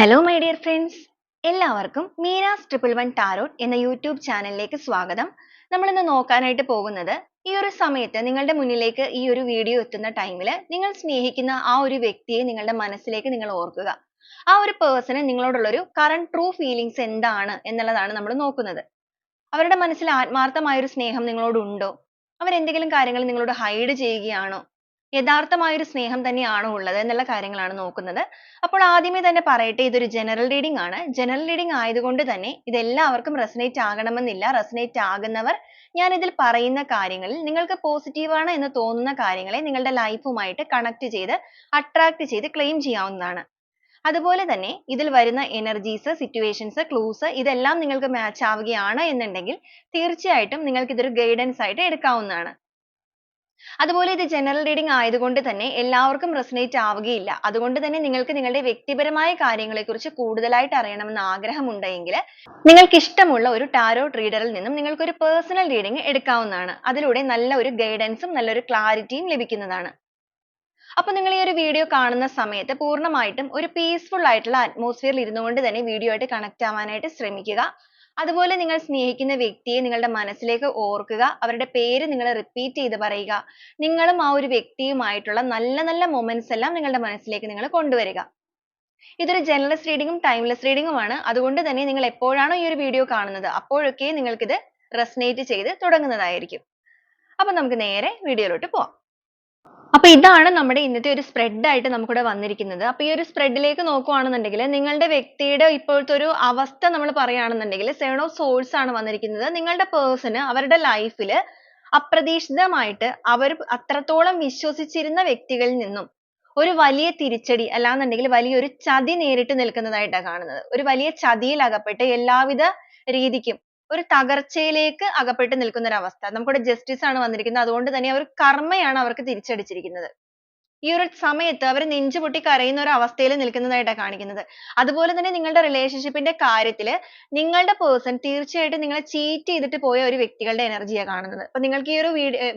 Hello my dear friends എല്ലാവർക്കും Meena's triple one tarot എന്ന YouTube ചാനലിലേക്ക് സ്വാഗതം. നമ്മൾ ഇന്ന് നോക്കാനായിട്ട് പോകുന്നത് ഈ ഒരു സമയത്ത് നിങ്ങളുടെ മുന്നിലേക്ക് ഈ ഒരു വീഡിയോ എത്തുന്ന ടൈമിൽ നിങ്ങൾ സ്നേഹിക്കുന്ന ആ ഒരു വ്യക്തിയെ നിങ്ങളുടെ മനസ്സിലേക്ക് നിങ്ങൾ ഓർക്കുക. ആ ഒരു പേഴ്സണ് നിങ്ങളോടുള്ള ഒരു കറണ്ട് ട്രൂ ഫീലിങ്സ് എന്താണ് എന്നുള്ളതാണ് നമ്മൾ നോക്കുന്നത്. അവരുടെ മനസ്സിൽ ആത്മാർത്ഥമായ ഒരു സ്നേഹം നിങ്ങളോടുണ്ടോ? അവരെന്തെങ്കിലും കാര്യങ്ങൾ നിങ്ങളോട് ഹൈഡ് ചെയ്യുകയാണോ? യഥാർത്ഥമായ ഒരു സ്നേഹം തന്നെയാണോ ഉള്ളത് എന്നുള്ള കാര്യങ്ങളാണ് നോക്കുന്നത്. അപ്പോൾ ആദ്യമേ തന്നെ പറയട്ടെ ഇതൊരു ജനറൽ റീഡിംഗ് ആണ്. ജനറൽ റീഡിംഗ് ആയതുകൊണ്ട് തന്നെ ഇത് എല്ലാവർക്കും റെസനേറ്റ് ആകണമെന്നില്ല. റെസനേറ്റ് ആകുന്നവർ ഞാൻ ഇതിൽ പറയുന്ന കാര്യങ്ങളിൽ നിങ്ങൾക്ക് പോസിറ്റീവ് ആണ് എന്ന് തോന്നുന്ന കാര്യങ്ങളെ നിങ്ങളുടെ ലൈഫുമായിട്ട് കണക്ട് ചെയ്ത് അട്രാക്ട് ചെയ്ത് ക്ലെയിം ചെയ്യാവുന്നതാണ്. അതുപോലെ തന്നെ ഇതിൽ വരുന്ന എനർജീസ് സിറ്റുവേഷൻസ് ക്ലൂസ് ഇതെല്ലാം നിങ്ങൾക്ക് മാച്ച് ആവുകയാണ് എന്നുണ്ടെങ്കിൽ തീർച്ചയായിട്ടും നിങ്ങൾക്ക് ഇതൊരു ഗൈഡൻസ് ആയിട്ട് എടുക്കാവുന്നതാണ്. അതുപോലെ ഇത് general reading ആയതുകൊണ്ട് തന്നെ എല്ലാവർക്കും resonate ആവുകയില്ല. അതുകൊണ്ട് തന്നെ നിങ്ങൾക്ക് നിങ്ങളുടെ വ്യക്തിപരമായ കാര്യങ്ങളെ കുറിച്ച് കൂടുതലായിട്ട് അറിയണമെന്ന് ആഗ്രഹമുണ്ടെങ്കിൽ നിങ്ങൾക്ക് ഇഷ്ടമുള്ള ഒരു ടാരോട്ട് റീഡറിൽ നിന്നും നിങ്ങൾക്ക് ഒരു പേഴ്സണൽ റീഡിംഗ് എടുക്കാവുന്നതാണ്. അതിലൂടെ നല്ല ഒരു ഗൈഡൻസും നല്ലൊരു ക്ലാരിറ്റിയും ലഭിക്കുന്നതാണ്. അപ്പോൾ നിങ്ങൾ ഈ ഒരു വീഡിയോ കാണുന്ന സമയത്ത് പൂർണമായിട്ടും ഒരു പീസ്ഫുൾ ആയിട്ടുള്ള അറ്റ്മോസ്ഫിയറിൽ ഇരുന്നുകൊണ്ട് തന്നെ വീഡിയോ ആയിട്ട് കണക്ട് ആവാനായിട്ട് ശ്രമിക്കുക. അതുപോലെ നിങ്ങൾ സ്നേഹിക്കുന്ന വ്യക്തിയെ നിങ്ങളുടെ മനസ്സിലേക്ക് ഓർക്കുക. അവരുടെ പേര് നിങ്ങൾ repeat ചെയ്ത് പറയുക. നിങ്ങളും ആ ഒരു വ്യക്തിയുമായിട്ടുള്ള നല്ല നല്ല moments എല്ലാം നിങ്ങളുടെ മനസ്സിലേക്ക് നിങ്ങൾ കൊണ്ടുവരിക. ഇതൊരു generalist reading ഉം timeless reading ഉമാണ് അതുകൊണ്ട് തന്നെ നിങ്ങൾ എപ്പോഴാണോ ഈ ഒരു വീഡിയോ കാണുന്നത് അപ്പോഴൊക്കെ നിങ്ങൾക്ക് ഇത് resonate ചെയ്ത് തുടങ്ങുന്നതായിരിക്കും. അപ്പോൾ നമുക്ക് നേരെ വീഡിയോയിലോട്ട് പോവാം. അപ്പൊ ഇതാണ് നമ്മുടെ ഇന്നത്തെ ഒരു സ്പ്രെഡ് ആയിട്ട് നമുക്കിവിടെ വന്നിരിക്കുന്നത്. അപ്പൊ ഈ ഒരു സ്പ്രെഡിലേക്ക് നോക്കുവാണെന്നുണ്ടെങ്കിൽ നിങ്ങളുടെ വ്യക്തിയുടെ ഇപ്പോഴത്തെ ഒരു അവസ്ഥ നമ്മൾ പറയുകയാണെന്നുണ്ടെങ്കിൽ സെവൻ ഓഫ് സോൾസ് ആണ് വന്നിരിക്കുന്നത്. നിങ്ങളുടെ പേഴ്സണ് അവരുടെ ലൈഫിൽ അപ്രതീക്ഷിതമായിട്ട് അവർ അത്രത്തോളം വിശ്വസിച്ചിരുന്ന വ്യക്തികളിൽ നിന്നും ഒരു വലിയ തിരിച്ചടി അല്ലാന്നുണ്ടെങ്കിൽ വലിയൊരു ചതി നേരിട്ട് നിൽക്കുന്നതായിട്ടാണ് കാണുന്നത്. ഒരു വലിയ ചതിയിൽ അകപ്പെട്ട് എല്ലാവിധ രീതിക്കും ഒരു തകർച്ചയിലേക്ക് അകപ്പെട്ട് നിൽക്കുന്ന ഒരു അവസ്ഥ നമുക്കിവിടെ justice ആണ് വന്നിരിക്കുന്നത്. അതുകൊണ്ട് തന്നെ ഒരു കർമ്മയാണ് അവർക്ക് തിരിച്ചടിച്ചിരിക്കുന്നത്. ഈ ഒരു സമയത്ത് അവർ നെഞ്ചുപൊട്ടി കരയുന്ന ഒരു അവസ്ഥയിൽ നിൽക്കുന്നതായിട്ടാ കാണിക്കുന്നത്. അതുപോലെ തന്നെ നിങ്ങളുടെ relationship ന്റെ കാര്യത്തിൽ നിങ്ങളുടെ person തീർച്ചയായിട്ടും നിങ്ങളെ cheat ചെയ്തിട്ട് പോയ ഒരു വ്യക്തികളുടെ energy യാ കാണുന്നത്. അപ്പോൾ നിങ്ങൾക്ക് ഈ ഒരു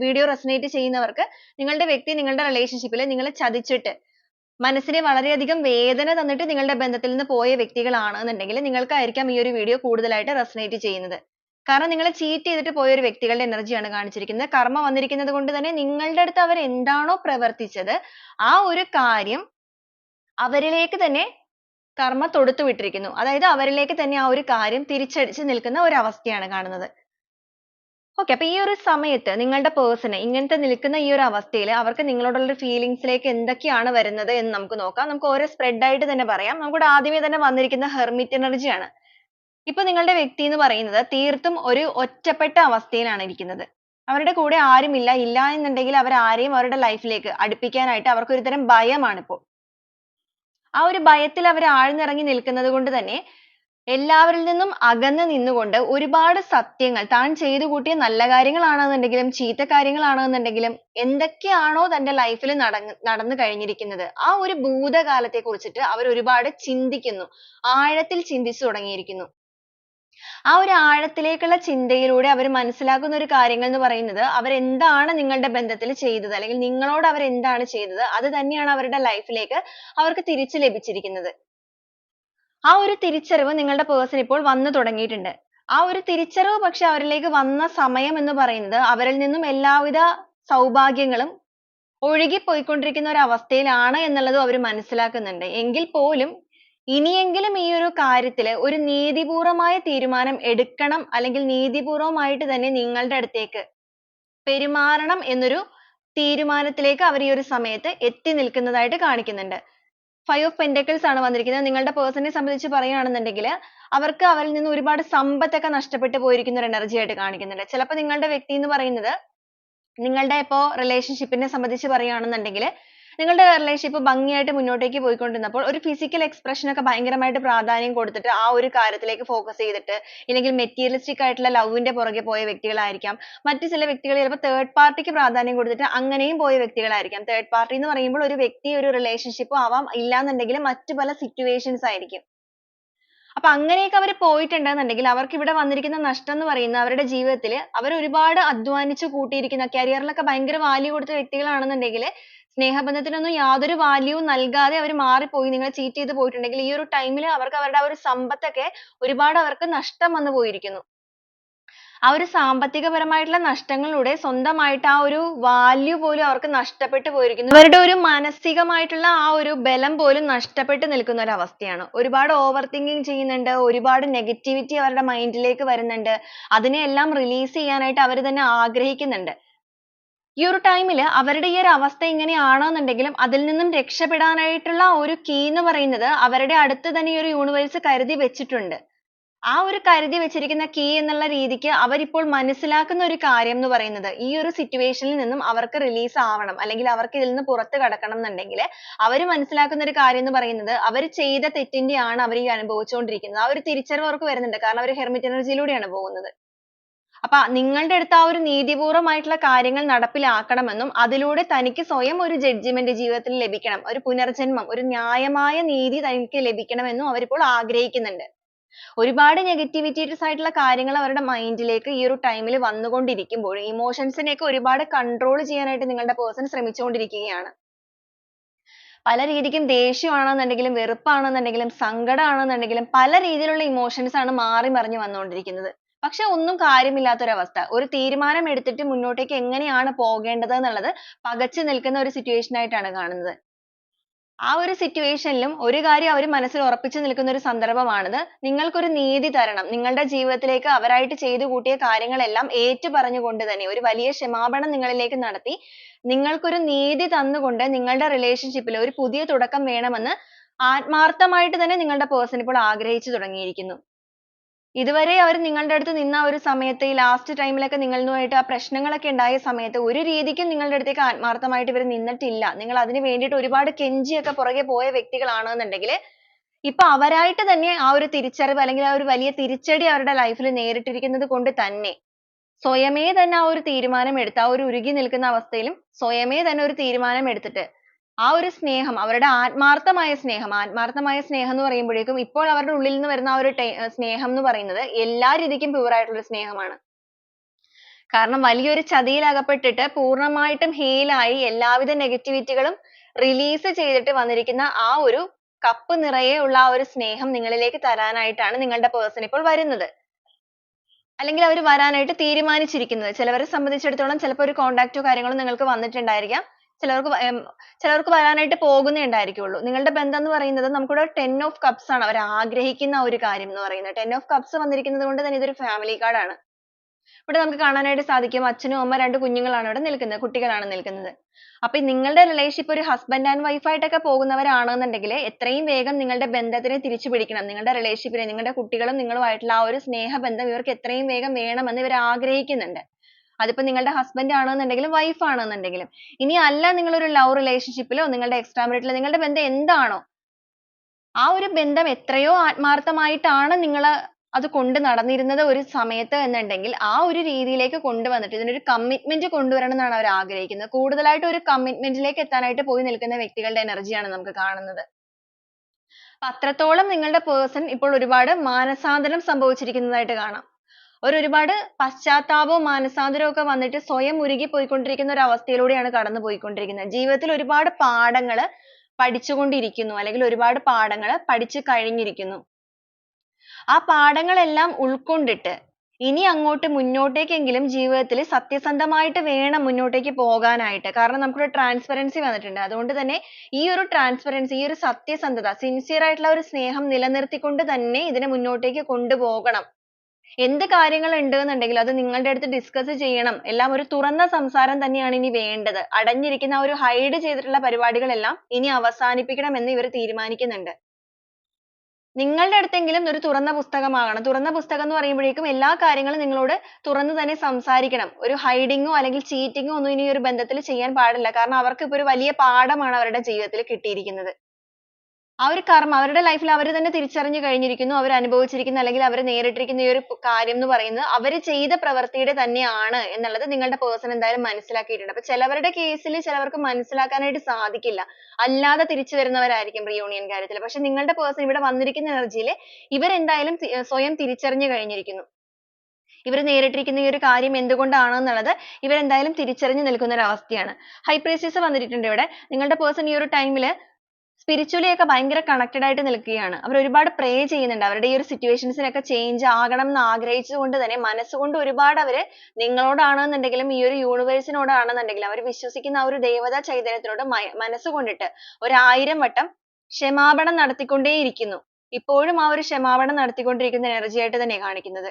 video resonate ചെയ്യുന്നവർക്ക് നിങ്ങളുടെ വ്യക്തി നിങ്ങളുടെ relationship ൽ നിങ്ങളെ ചതിച്ചിട്ട് മനസ്സിന് വളരെയധികം വേദന തന്നിട്ട് നിങ്ങളുടെ ബന്ധത്തിൽ നിന്ന് പോയ വ്യക്തികളാണെന്നുണ്ടെങ്കിൽ നിങ്ങൾക്കായിരിക്കാം ഈ ഒരു വീഡിയോ കൂടുതലായിട്ട് റെസനേറ്റ് ചെയ്യുന്നത്. കാരണം നിങ്ങളെ ചീറ്റ് ചെയ്തിട്ട് പോയ ഒരു വ്യക്തികളുടെ energy കാണിച്ചിരിക്കുന്നത്. കർമ്മ വന്നിരിക്കുന്നത് കൊണ്ട് തന്നെ നിങ്ങളുടെ അടുത്ത് അവർ എന്താണോ പ്രവർത്തിച്ചത് ആ ഒരു കാര്യം അവരിലേക്ക് തന്നെ കർമ്മ തൊടുത്തു വിട്ടിരിക്കുന്നു. അതായത് അവരിലേക്ക് തന്നെ ആ ഒരു കാര്യം തിരിച്ചടിച്ച് നിൽക്കുന്ന ഒരു അവസ്ഥയാണ് കാണുന്നത്. Okay അപ്പൊ ഈ ഒരു സമയത്ത് നിങ്ങളുടെ person ഇങ്ങനത്തെ നിൽക്കുന്ന ഈ ഒരു അവസ്ഥയിൽ അവർക്ക് നിങ്ങളോടുള്ള ഒരു feelings ലേക്ക് എന്തൊക്കെയാണ് വരുന്നത് എന്ന് നമുക്ക് നോക്കാം. നമുക്ക് ഓരോ spread ആയിട്ട് തന്നെ പറയാം. നമുക്കിവിടെ ആദ്യമേ തന്നെ വന്നിരിക്കുന്ന hermit energy ആണ്. ഇപ്പൊ നിങ്ങളുടെ വ്യക്തി എന്ന് പറയുന്നത് തീർത്തും ഒരു ഒറ്റപ്പെട്ട അവസ്ഥയിലാണ് ഇരിക്കുന്നത്. അവരുടെ കൂടെ ആരുമില്ല. ഇല്ല എന്നുണ്ടെങ്കിൽ അവർ ആരെയും അവരുടെ ലൈഫിലേക്ക് ലേക്ക് അടുപ്പിക്കാനായിട്ട് അവർക്ക് ഒരുതരം ഭയമാണ് ഇപ്പോ ആ ഒരു ഭയത്തിൽ അവർ ആഴ്ന്നിറങ്ങി നിൽക്കുന്നത് കൊണ്ട് തന്നെ എല്ലാവരിൽ നിന്നും അകന്നു നിന്നുകൊണ്ട് ഒരുപാട് സത്യങ്ങൾ താൻ ചെയ്തു കൂട്ടിയ നല്ല കാര്യങ്ങളാണെന്നുണ്ടെങ്കിലും ചീത്ത കാര്യങ്ങളാണെന്നുണ്ടെങ്കിലും എന്തൊക്കെയാണോ തന്റെ ലൈഫിൽ നടന്ന് നടന്നു കഴിഞ്ഞിരിക്കുന്നത്. ആ ഒരു ഭൂതകാലത്തെ കുറിച്ചിട്ട് അവർ ഒരുപാട് ചിന്തിക്കുന്നു. ആഴത്തിൽ ചിന്തിച്ചു തുടങ്ങിയിരിക്കുന്നു. ആ ഒരു ആഴത്തിലേക്കുള്ള ചിന്തയിലൂടെ അവർ മനസ്സിലാക്കുന്ന ഒരു കാര്യങ്ങൾ എന്ന് പറയുന്നത് അവർ എന്താണ് നിങ്ങളുടെ ബന്ധത്തിൽ ചെയ്തത്? അല്ലെങ്കിൽ നിങ്ങളോട് അവർ എന്താണ് ചെയ്തത്? അത് തന്നെയാണ് അവരുടെ ലൈഫിലേക്ക് ലേക്ക് അവർക്ക് തിരിച്ചു ലഭിച്ചിരിക്കുന്നത്. ആ ഒരു തിരിച്ചറിവ് നിങ്ങളുടെ person ഇപ്പോൾ വന്നു തുടങ്ങിയിട്ടുണ്ട്. ആ ഒരു തിരിച്ചറിവ് പക്ഷെ അവരിലേക്ക് വന്ന സമയം എന്ന് പറയുന്നത് അവരിൽ നിന്നും എല്ലാവിധ സൗഭാഗ്യങ്ങളും ഒഴുകി പോയിക്കൊണ്ടിരിക്കുന്ന ഒരു അവസ്ഥയിലാണ് എന്നുള്ളത് അവർ മനസ്സിലാക്കുന്നുണ്ട്. എങ്കിൽ പോലും ഇനിയെങ്കിലും ഈ ഒരു കാര്യത്തിൽ ഒരു നീതിപൂർവമായ തീരുമാനം എടുക്കണം അല്ലെങ്കിൽ നീതിപൂർവമായിട്ട് തന്നെ നിങ്ങളുടെ അടുത്തേക്ക് പെരുമാറണം എന്നൊരു തീരുമാനത്തിലേക്ക് അവർ ഈ ഒരു സമയത്ത് എത്തി നിൽക്കുന്നതായിട്ട് കാണിക്കുന്നുണ്ട്. ഫൈവ് ഓഫ് പെന്റക്കിൾസ് ആണ് വന്നിരിക്കുന്നത്. നിങ്ങളുടെ person നെ സംബന്ധിച്ച് പറയുകയാണെന്നുണ്ടെങ്കിൽ അവർക്ക് അവരിൽ നിന്ന് ഒരുപാട് സമ്പത്തൊക്കെ നഷ്ടപ്പെട്ടു പോയിരിക്കുന്ന ഒരു energy ആയിട്ട് കാണിക്കുന്നുണ്ട്. ചിലപ്പോൾ നിങ്ങളുടെ വ്യക്തി എന്ന് പറയുന്നത് നിങ്ങളുടെ ഇപ്പോൾ നെ സംബന്ധിച്ച് പറയുകയാണെന്നുണ്ടെങ്കിൽ നിങ്ങളുടെ റിലേഷൻഷിപ്പ് ഭംഗിയായിട്ട് മുന്നോട്ടേക്ക് പോയിക്കൊണ്ടിരുന്നപ്പോൾ ഒരു physical expression ഒക്കെ ഭയങ്കരമായിട്ട് പ്രാധാന്യം കൊടുത്തിട്ട് ആ ഒരു കാര്യത്തിലേക്ക് focus ചെയ്തിട്ട് ഇല്ലെങ്കിൽ materialistic ആയിട്ടുള്ള love ലവിന്റെ പുറകെ പോയ വ്യക്തികളായിരിക്കാം. മറ്റു ചില വ്യക്തികൾ ചിലപ്പോൾ third party ക്ക് പ്രാധാന്യം കൊടുത്തിട്ട് അങ്ങനെയും പോയ വ്യക്തികളായിരിക്കാം. third party എന്ന് പറയുമ്പോൾ ഒരു വ്യക്തി ഒരു റിലേഷൻഷിപ്പും ആവാം ഇല്ലാന്നുണ്ടെങ്കിൽ മറ്റു പല situations ആയിരിക്കും. അപ്പൊ അങ്ങനെയൊക്കെ അവർ പോയിട്ടുണ്ടെന്നുണ്ടെങ്കിൽ അവർക്ക് ഇവിടെ വന്നിരിക്കുന്ന നഷ്ടം എന്ന് പറയുന്നത് അവരുടെ ജീവിതത്തിൽ അവർ ഒരുപാട് അധ്വാനിച്ച് കൂട്ടിയിരിക്കുന്ന കരിയറിലൊക്കെ ഭയങ്കര value കൊടുത്ത വ്യക്തികളാണെന്നുണ്ടെങ്കിൽ സ്നേഹബന്ധത്തിനൊന്നും യാതൊരു value വും നൽകാതെ അവർ മാറിപ്പോയി നിങ്ങളെ cheat ചെയ്ത് പോയിട്ടുണ്ടെങ്കിൽ ഈ ഒരു time അവർക്ക് അവരുടെ ആ ഒരു സമ്പത്തൊക്കെ ഒരുപാട് അവർക്ക് നഷ്ടം വന്നു പോയിരിക്കുന്നു. ആ ഒരു സാമ്പത്തികപരമായിട്ടുള്ള നഷ്ടങ്ങളിലൂടെ സ്വന്തമായിട്ട് ആ ഒരു value പോലും അവർക്ക് നഷ്ടപ്പെട്ടു പോയിരിക്കുന്നു. അവരുടെ ഒരു മാനസികമായിട്ടുള്ള ആ ഒരു ബലം പോലും നഷ്ടപ്പെട്ടു നിൽക്കുന്ന ഒരു അവസ്ഥയാണ്. ഒരുപാട് over thinking ചെയ്യുന്നുണ്ട്. ഒരുപാട് negativity അവരുടെ mind ലേക്ക് വരുന്നുണ്ട്. അതിനെയെല്ലാം release ചെയ്യാനായിട്ട് അവർ തന്നെ ആഗ്രഹിക്കുന്നുണ്ട്. ഈ ഒരു time ൽ അവരുടെ ഈ ഒരു അവസ്ഥ ഇങ്ങനെയാണെന്നുണ്ടെങ്കിലും അതിൽ നിന്നും രക്ഷപ്പെടാനായിട്ടുള്ള ഒരു കീ എന്ന് പറയുന്നത് അവരുടെ അടുത്ത് തന്നെ ഈ ഒരു യൂണിവേഴ്സ് കരുതി വെച്ചിട്ടുണ്ട്. ആ ഒരു കരുതി വെച്ചിരിക്കുന്ന കീ എന്നുള്ള രീതിക്ക് അവരിപ്പോൾ മനസ്സിലാക്കുന്ന ഒരു കാര്യം എന്ന് പറയുന്നത് ഈ ഒരു സിറ്റുവേഷനിൽ നിന്നും അവർക്ക് റിലീസ് ആവണം അല്ലെങ്കിൽ അവർക്ക് ഇതിൽ നിന്ന് പുറത്ത് കടക്കണം എന്നുണ്ടെങ്കിൽ അവർ മനസ്സിലാക്കുന്ന ഒരു കാര്യം എന്ന് പറയുന്നത് അവർ ചെയ്ത തെറ്റിന്റെയാണ് അവർ ഈ അനുഭവിച്ചുകൊണ്ടിരിക്കുന്നത്. ആ ഒരു തിരിച്ചറിവ് അവർക്ക് വരുന്നുണ്ട്. കാരണം അവർ ഹെർമിറ്റ് എനർജിയിലൂടെയാണ് യിലൂടെയാണ് പോകുന്നത്. അപ്പൊ നിങ്ങളുടെ അടുത്ത് ആ ഒരു നീതിപൂർവമായിട്ടുള്ള കാര്യങ്ങൾ നടപ്പിലാക്കണമെന്നും അതിലൂടെ തനിക്ക് സ്വയം ഒരു judgement ജീവിതത്തിൽ ലഭിക്കണം. ഒരു പുനർജന്മം, ഒരു ന്യായമായ നീതി തനിക്ക് ലഭിക്കണമെന്നും അവർ ഇപ്പോൾ ആഗ്രഹിക്കുന്നുണ്ട്. ഒരുപാട് negativities ആയിട്ടുള്ള കാര്യങ്ങൾ അവരുടെ mind ലേക്ക് ഈ ഒരു time വന്നുകൊണ്ടിരിക്കുമ്പോൾ emotions നെയൊക്കെ ഒരുപാട് control ചെയ്യാനായിട്ട് നിങ്ങളുടെ person ശ്രമിച്ചുകൊണ്ടിരിക്കുകയാണ്. പല രീതിക്കും ദേഷ്യമാണെന്നുണ്ടെങ്കിലും വെറുപ്പാണെന്നുണ്ടെങ്കിലും സങ്കടമാണെന്നുണ്ടെങ്കിലും പല രീതിയിലുള്ള emotions ആണ് മാറി മറിഞ്ഞു വന്നുകൊണ്ടിരിക്കുന്നത്. പക്ഷെ ഒന്നും കാര്യമില്ലാത്ത ഒരു അവസ്ഥ. തീരുമാനം എടുത്തിട്ട് മുന്നോട്ടേക്ക് എങ്ങനെയാണ് പോകേണ്ടത് എന്നുള്ളത് പകച്ചു നിൽക്കുന്ന ഒരു situation ആയിട്ടാണ് കാണുന്നത്. ആ ഒരു situation ലും ഒരു കാര്യം അവർ മനസ്സിൽ ഉറപ്പിച്ചു നിൽക്കുന്ന ഒരു സന്ദർഭമാണിത്. നിങ്ങൾക്കൊരു നീതി തരണം. നിങ്ങളുടെ ജീവിതത്തിലേക്ക് അവരായിട്ട് ചെയ്തു കൂട്ടിയ കാര്യങ്ങളെല്ലാം ഏറ്റുപറഞ്ഞുകൊണ്ട് തന്നെ ഒരു വലിയ ക്ഷമാപണം നിങ്ങളിലേക്ക് നടത്തി നിങ്ങൾക്കൊരു നീതി തന്നുകൊണ്ട് നിങ്ങളുടെ relationship ൽ ഒരു പുതിയ തുടക്കം വേണമെന്ന് ആത്മാർത്ഥമായിട്ട് തന്നെ നിങ്ങളുടെ person ഇപ്പോൾ ആഗ്രഹിച്ചു തുടങ്ങിയിരിക്കുന്നു. ഇതുവരെ അവർ നിങ്ങളുടെ അടുത്ത് നിന്ന ഒരു സമയത്ത് ഈ last time ലൊക്കെ നിങ്ങളുമായിട്ട് ആ പ്രശ്നങ്ങളൊക്കെ ഉണ്ടായ സമയത്ത് ഒരു രീതിക്കും നിങ്ങളുടെ അടുത്തേക്ക് ആത്മാർത്ഥമായിട്ട് ഇവർ നിന്നിട്ടില്ല. നിങ്ങൾ അതിന് വേണ്ടിയിട്ട് ഒരുപാട് കെഞ്ചിയൊക്കെ പുറകെ പോയ വ്യക്തികളാണെന്നുണ്ടെങ്കിൽ ഇപ്പൊ അവരായിട്ട് തന്നെ ആ ഒരു തിരിച്ചറിവ് അല്ലെങ്കിൽ ആ ഒരു വലിയ തിരിച്ചടി അവരുടെ life ൽ നേരിട്ടിരിക്കുന്നത് കൊണ്ട് തന്നെ സ്വയമേ തന്നെ ആ ഒരു തീരുമാനം എടുത്ത് ആ ഒരു ഉരുകി നിൽക്കുന്ന അവസ്ഥയിലും സ്വയമേ തന്നെ ഒരു തീരുമാനം എടുത്തിട്ട് ആ ഒരു സ്നേഹം അവരുടെ ആത്മാർത്ഥമായ സ്നേഹം ആത്മാർത്ഥമായ സ്നേഹം എന്ന് പറയുമ്പോഴേക്കും ഇപ്പോൾ അവരുടെ ഉള്ളിൽ നിന്ന് വരുന്ന ആ ഒരു സ്നേഹം എന്ന് പറയുന്നത് എല്ലാ രീതിക്കും pure ആയിട്ടുള്ള ഒരു സ്നേഹമാണ്. കാരണം വലിയൊരു ചതിയിൽ അകപ്പെട്ടിട്ട് പൂർണമായിട്ടും heal ആയി എല്ലാവിധ negativity കളും release ചെയ്തിട്ട് വന്നിരിക്കുന്ന ആ ഒരു cup നിറയെ ഉള്ള ആ ഒരു സ്നേഹം നിങ്ങളിലേക്ക് തരാനായിട്ടാണ് നിങ്ങളുടെ person ഇപ്പോൾ വരുന്നത്. അല്ലെങ്കിൽ അവർ വരാനായിട്ട് തീരുമാനിച്ചിരിക്കുന്നത്. ചിലവരെ സംബന്ധിച്ചിടത്തോളം ചിലപ്പോൾ ഒരു contact ഓ കാര്യങ്ങളോ നിങ്ങൾക്ക് വന്നിട്ടുണ്ടായിരിക്കാം. ചിലർക്ക് ചിലർക്ക് വരാനായിട്ട് പോകുന്നേ ഉണ്ടായിരിക്കുള്ളൂ. നിങ്ങളുടെ ബന്ധം എന്ന് പറയുന്നത് നമുക്കിവിടെ ten of cups ആണ് അവർ ആഗ്രഹിക്കുന്ന ഒരു കാര്യം എന്ന് പറയുന്നത്. ten of cups വന്നിരിക്കുന്നത് കൊണ്ട് തന്നെ ഇതൊരു family card ആണ്. ഇവിടെ നമുക്ക് കാണാനായിട്ട് സാധിക്കും അച്ഛനും അമ്മ രണ്ട് കുഞ്ഞുങ്ങളാണ് ഇവിടെ നിൽക്കുന്നത് കുട്ടികളാണ് നിൽക്കുന്നത്. അപ്പൊ നിങ്ങളുടെ relationship ഒരു husband and wife ആയിട്ടൊക്കെ പോകുന്നവരാണെന്നുണ്ടെങ്കിൽ എത്രയും വേഗം നിങ്ങളുടെ ബന്ധത്തിനെ തിരിച്ചു പിടിക്കണം. നിങ്ങളുടെ relationship നെ നിങ്ങളുടെ കുട്ടികളും നിങ്ങളുമായിട്ടുള്ള ആ ഒരു സ്നേഹബന്ധം ഇവർക്ക് എത്രയും വേഗം വേണമെന്ന് ഇവർ ആഗ്രഹിക്കുന്നുണ്ട്. അതിപ്പോ നിങ്ങളുടെ husband ആണെന്നുണ്ടെങ്കിലും wife ആണെന്നുണ്ടെങ്കിലും. ഇനി അല്ല നിങ്ങൾ ഒരു love relationship ലോ നിങ്ങളുടെ extra marital നിങ്ങളുടെ ബന്ധം എന്താണോ ആ ഒരു ബന്ധം എത്രയോ ആത്മാർത്ഥമായിട്ടാണ് നിങ്ങൾ അത് കൊണ്ട് നടന്നിരുന്നത് ഒരു സമയത്ത് എന്നുണ്ടെങ്കിൽ ആ ഒരു രീതിയിലേക്ക് കൊണ്ടുവന്നിട്ട് ഇതിനൊരു commitment കൊണ്ടുവരണം എന്നാണ് അവർ ആഗ്രഹിക്കുന്നത്. കൂടുതലായിട്ട് ഒരു commitment ലേക്ക് എത്താനായിട്ട് പോയി നിൽക്കുന്ന വ്യക്തികളുടെ energy ആണ് നമുക്ക് കാണുന്നത്. അപ്പോ അത്രത്തോളം നിങ്ങളുടെ person ഇപ്പോൾ ഒരുപാട് മാനസാന്തരം സംഭവിച്ചിരിക്കുന്നതായിട്ട് കാണാം. അവർ ഒരുപാട് പശ്ചാത്താപവും മാനസാന്തരവും ഒക്കെ വന്നിട്ട് സ്വയം ഉരുകി പോയിക്കൊണ്ടിരിക്കുന്ന ഒരു അവസ്ഥയിലൂടെയാണ് കടന്നു പോയിക്കൊണ്ടിരിക്കുന്നത്. ജീവിതത്തിൽ ഒരുപാട് പാഠങ്ങൾ പഠിച്ചുകൊണ്ടിരിക്കുന്നു അല്ലെങ്കിൽ ഒരുപാട് പാഠങ്ങൾ പഠിച്ചു കഴിഞ്ഞിരിക്കുന്നു. ആ പാഠങ്ങളെല്ലാം ഉൾക്കൊണ്ടിട്ട് ഇനി അങ്ങോട്ട് മുന്നോട്ടേക്കെങ്കിലും ജീവിതത്തിൽ സത്യസന്ധമായിട്ട് വേണം മുന്നോട്ടേക്ക് പോകാനായിട്ട്. കാരണം നമുക്കൊരു transparency വന്നിട്ടുണ്ട്. അതുകൊണ്ട് തന്നെ ഈ ഒരു transparency ഈ ഒരു സത്യസന്ധത sincere ആയിട്ടുള്ള ഒരു സ്നേഹം നിലനിർത്തിക്കൊണ്ട് തന്നെ ഇതിനെ മുന്നോട്ടേക്ക് കൊണ്ടുപോകണം. എന്ത് കാര്യങ്ങൾ ഉണ്ട് എന്നുണ്ടെങ്കിൽ അത് നിങ്ങളുടെ അടുത്ത് discuss ചെയ്യണം. എല്ലാം ഒരു തുറന്ന സംസാരം തന്നെയാണ് ഇനി വേണ്ടത്. അടഞ്ഞിരിക്കുന്ന ആ ഒരു hide ചെയ്തിട്ടുള്ള പരിപാടികളെല്ലാം ഇനി അവസാനിപ്പിക്കണം എന്ന് ഇവർ തീരുമാനിക്കുന്നുണ്ട്. നിങ്ങളുടെ അടുത്തെങ്കിലും ഒരു തുറന്ന പുസ്തകമാകണം. തുറന്ന പുസ്തകം എന്ന് പറയുമ്പോഴേക്കും എല്ലാ കാര്യങ്ങളും നിങ്ങളോട് തുറന്നു തന്നെ സംസാരിക്കണം. ഒരു hiding ഓ അല്ലെങ്കിൽ cheating ഓ ഒന്നും ഇനി ഒരു ബന്ധത്തിൽ ചെയ്യാൻ പാടില്ല. കാരണം അവർക്ക് ഇപ്പോൾ ഒരു വലിയ പാഠമാണ് അവരുടെ ജീവിതത്തിൽ കിട്ടിയിരിക്കുന്നത്. ആ ഒരു കർമ്മം അവരുടെ life ൽ അവർ തന്നെ തിരിച്ചറിഞ്ഞു കഴിഞ്ഞിരിക്കുന്നു. അവർ അനുഭവിച്ചിരിക്കുന്ന അല്ലെങ്കിൽ അവർ നേരിട്ടിരിക്കുന്ന ഈ ഒരു കാര്യം എന്ന് പറയുന്നത് അവർ ചെയ്ത പ്രവർത്തിയുടെ തന്നെയാണ് എന്നുള്ളത് നിങ്ങളുടെ person എന്തായാലും മനസ്സിലാക്കിയിട്ടുണ്ട്. അപ്പോൾ ചിലവരുടെ case ൽ ചിലവർക്ക് മനസ്സിലാക്കാനായിട്ട് സാധിക്കില്ല. അല്ലാതെ തിരിച്ചു വരുന്നവരായിരിക്കും reunion കാര്യത്തിൽ. പക്ഷേ നിങ്ങളുടെ person ഇവിടെ വന്നിരിക്കുന്ന energy ൽ ഇവർ എന്തായാലും സ്വയം തിരിച്ചറിഞ്ഞു കഴിഞ്ഞിരിക്കുന്നു. ഇവർ നേരിട്ടിരിക്കുന്ന ഈ ഒരു കാര്യം എന്തുകൊണ്ടാണ് എന്നുള്ളത് ഇവരെന്തായാലും തിരിച്ചറിഞ്ഞു നിൽക്കുന്ന ഒരു അവസ്ഥയാണ് പ്രൈസസ് വന്നിട്ടുണ്ട് ഇവിടെ നിങ്ങളുടെ പേഴ്സൺ ഈ ഒരു ടൈമിൽ spiritually ഒക്കെ ഭയങ്കര connected ആയിട്ട് നിൽക്കുകയാണ്. അവർ ഒരുപാട് pray ചെയ്യുന്നുണ്ട്. അവരുടെ ഈ ഒരു situations നൊക്കെ change ആകണം എന്ന് ആഗ്രഹിച്ചുകൊണ്ട് തന്നെ മനസ്സുകൊണ്ട് ഒരുപാട് അവർ നിങ്ങളോടാണെന്നുണ്ടെങ്കിലും ഈ ഒരു universe നോടാണെന്നുണ്ടെങ്കിലും അവർ വിശ്വസിക്കുന്ന ആ ഒരു ദേവതാ ചൈതന്യത്തിനോട് മനസ്സുകൊണ്ടിട്ട് ഒരു ആയിരം വട്ടം ക്ഷമാപണം നടത്തിക്കൊണ്ടേയിരിക്കുന്നു. ഇപ്പോഴും ആ ഒരു ക്ഷമാപണം നടത്തിക്കൊണ്ടിരിക്കുന്ന energy ആയിട്ട് തന്നെ കാണിക്കുന്നത്.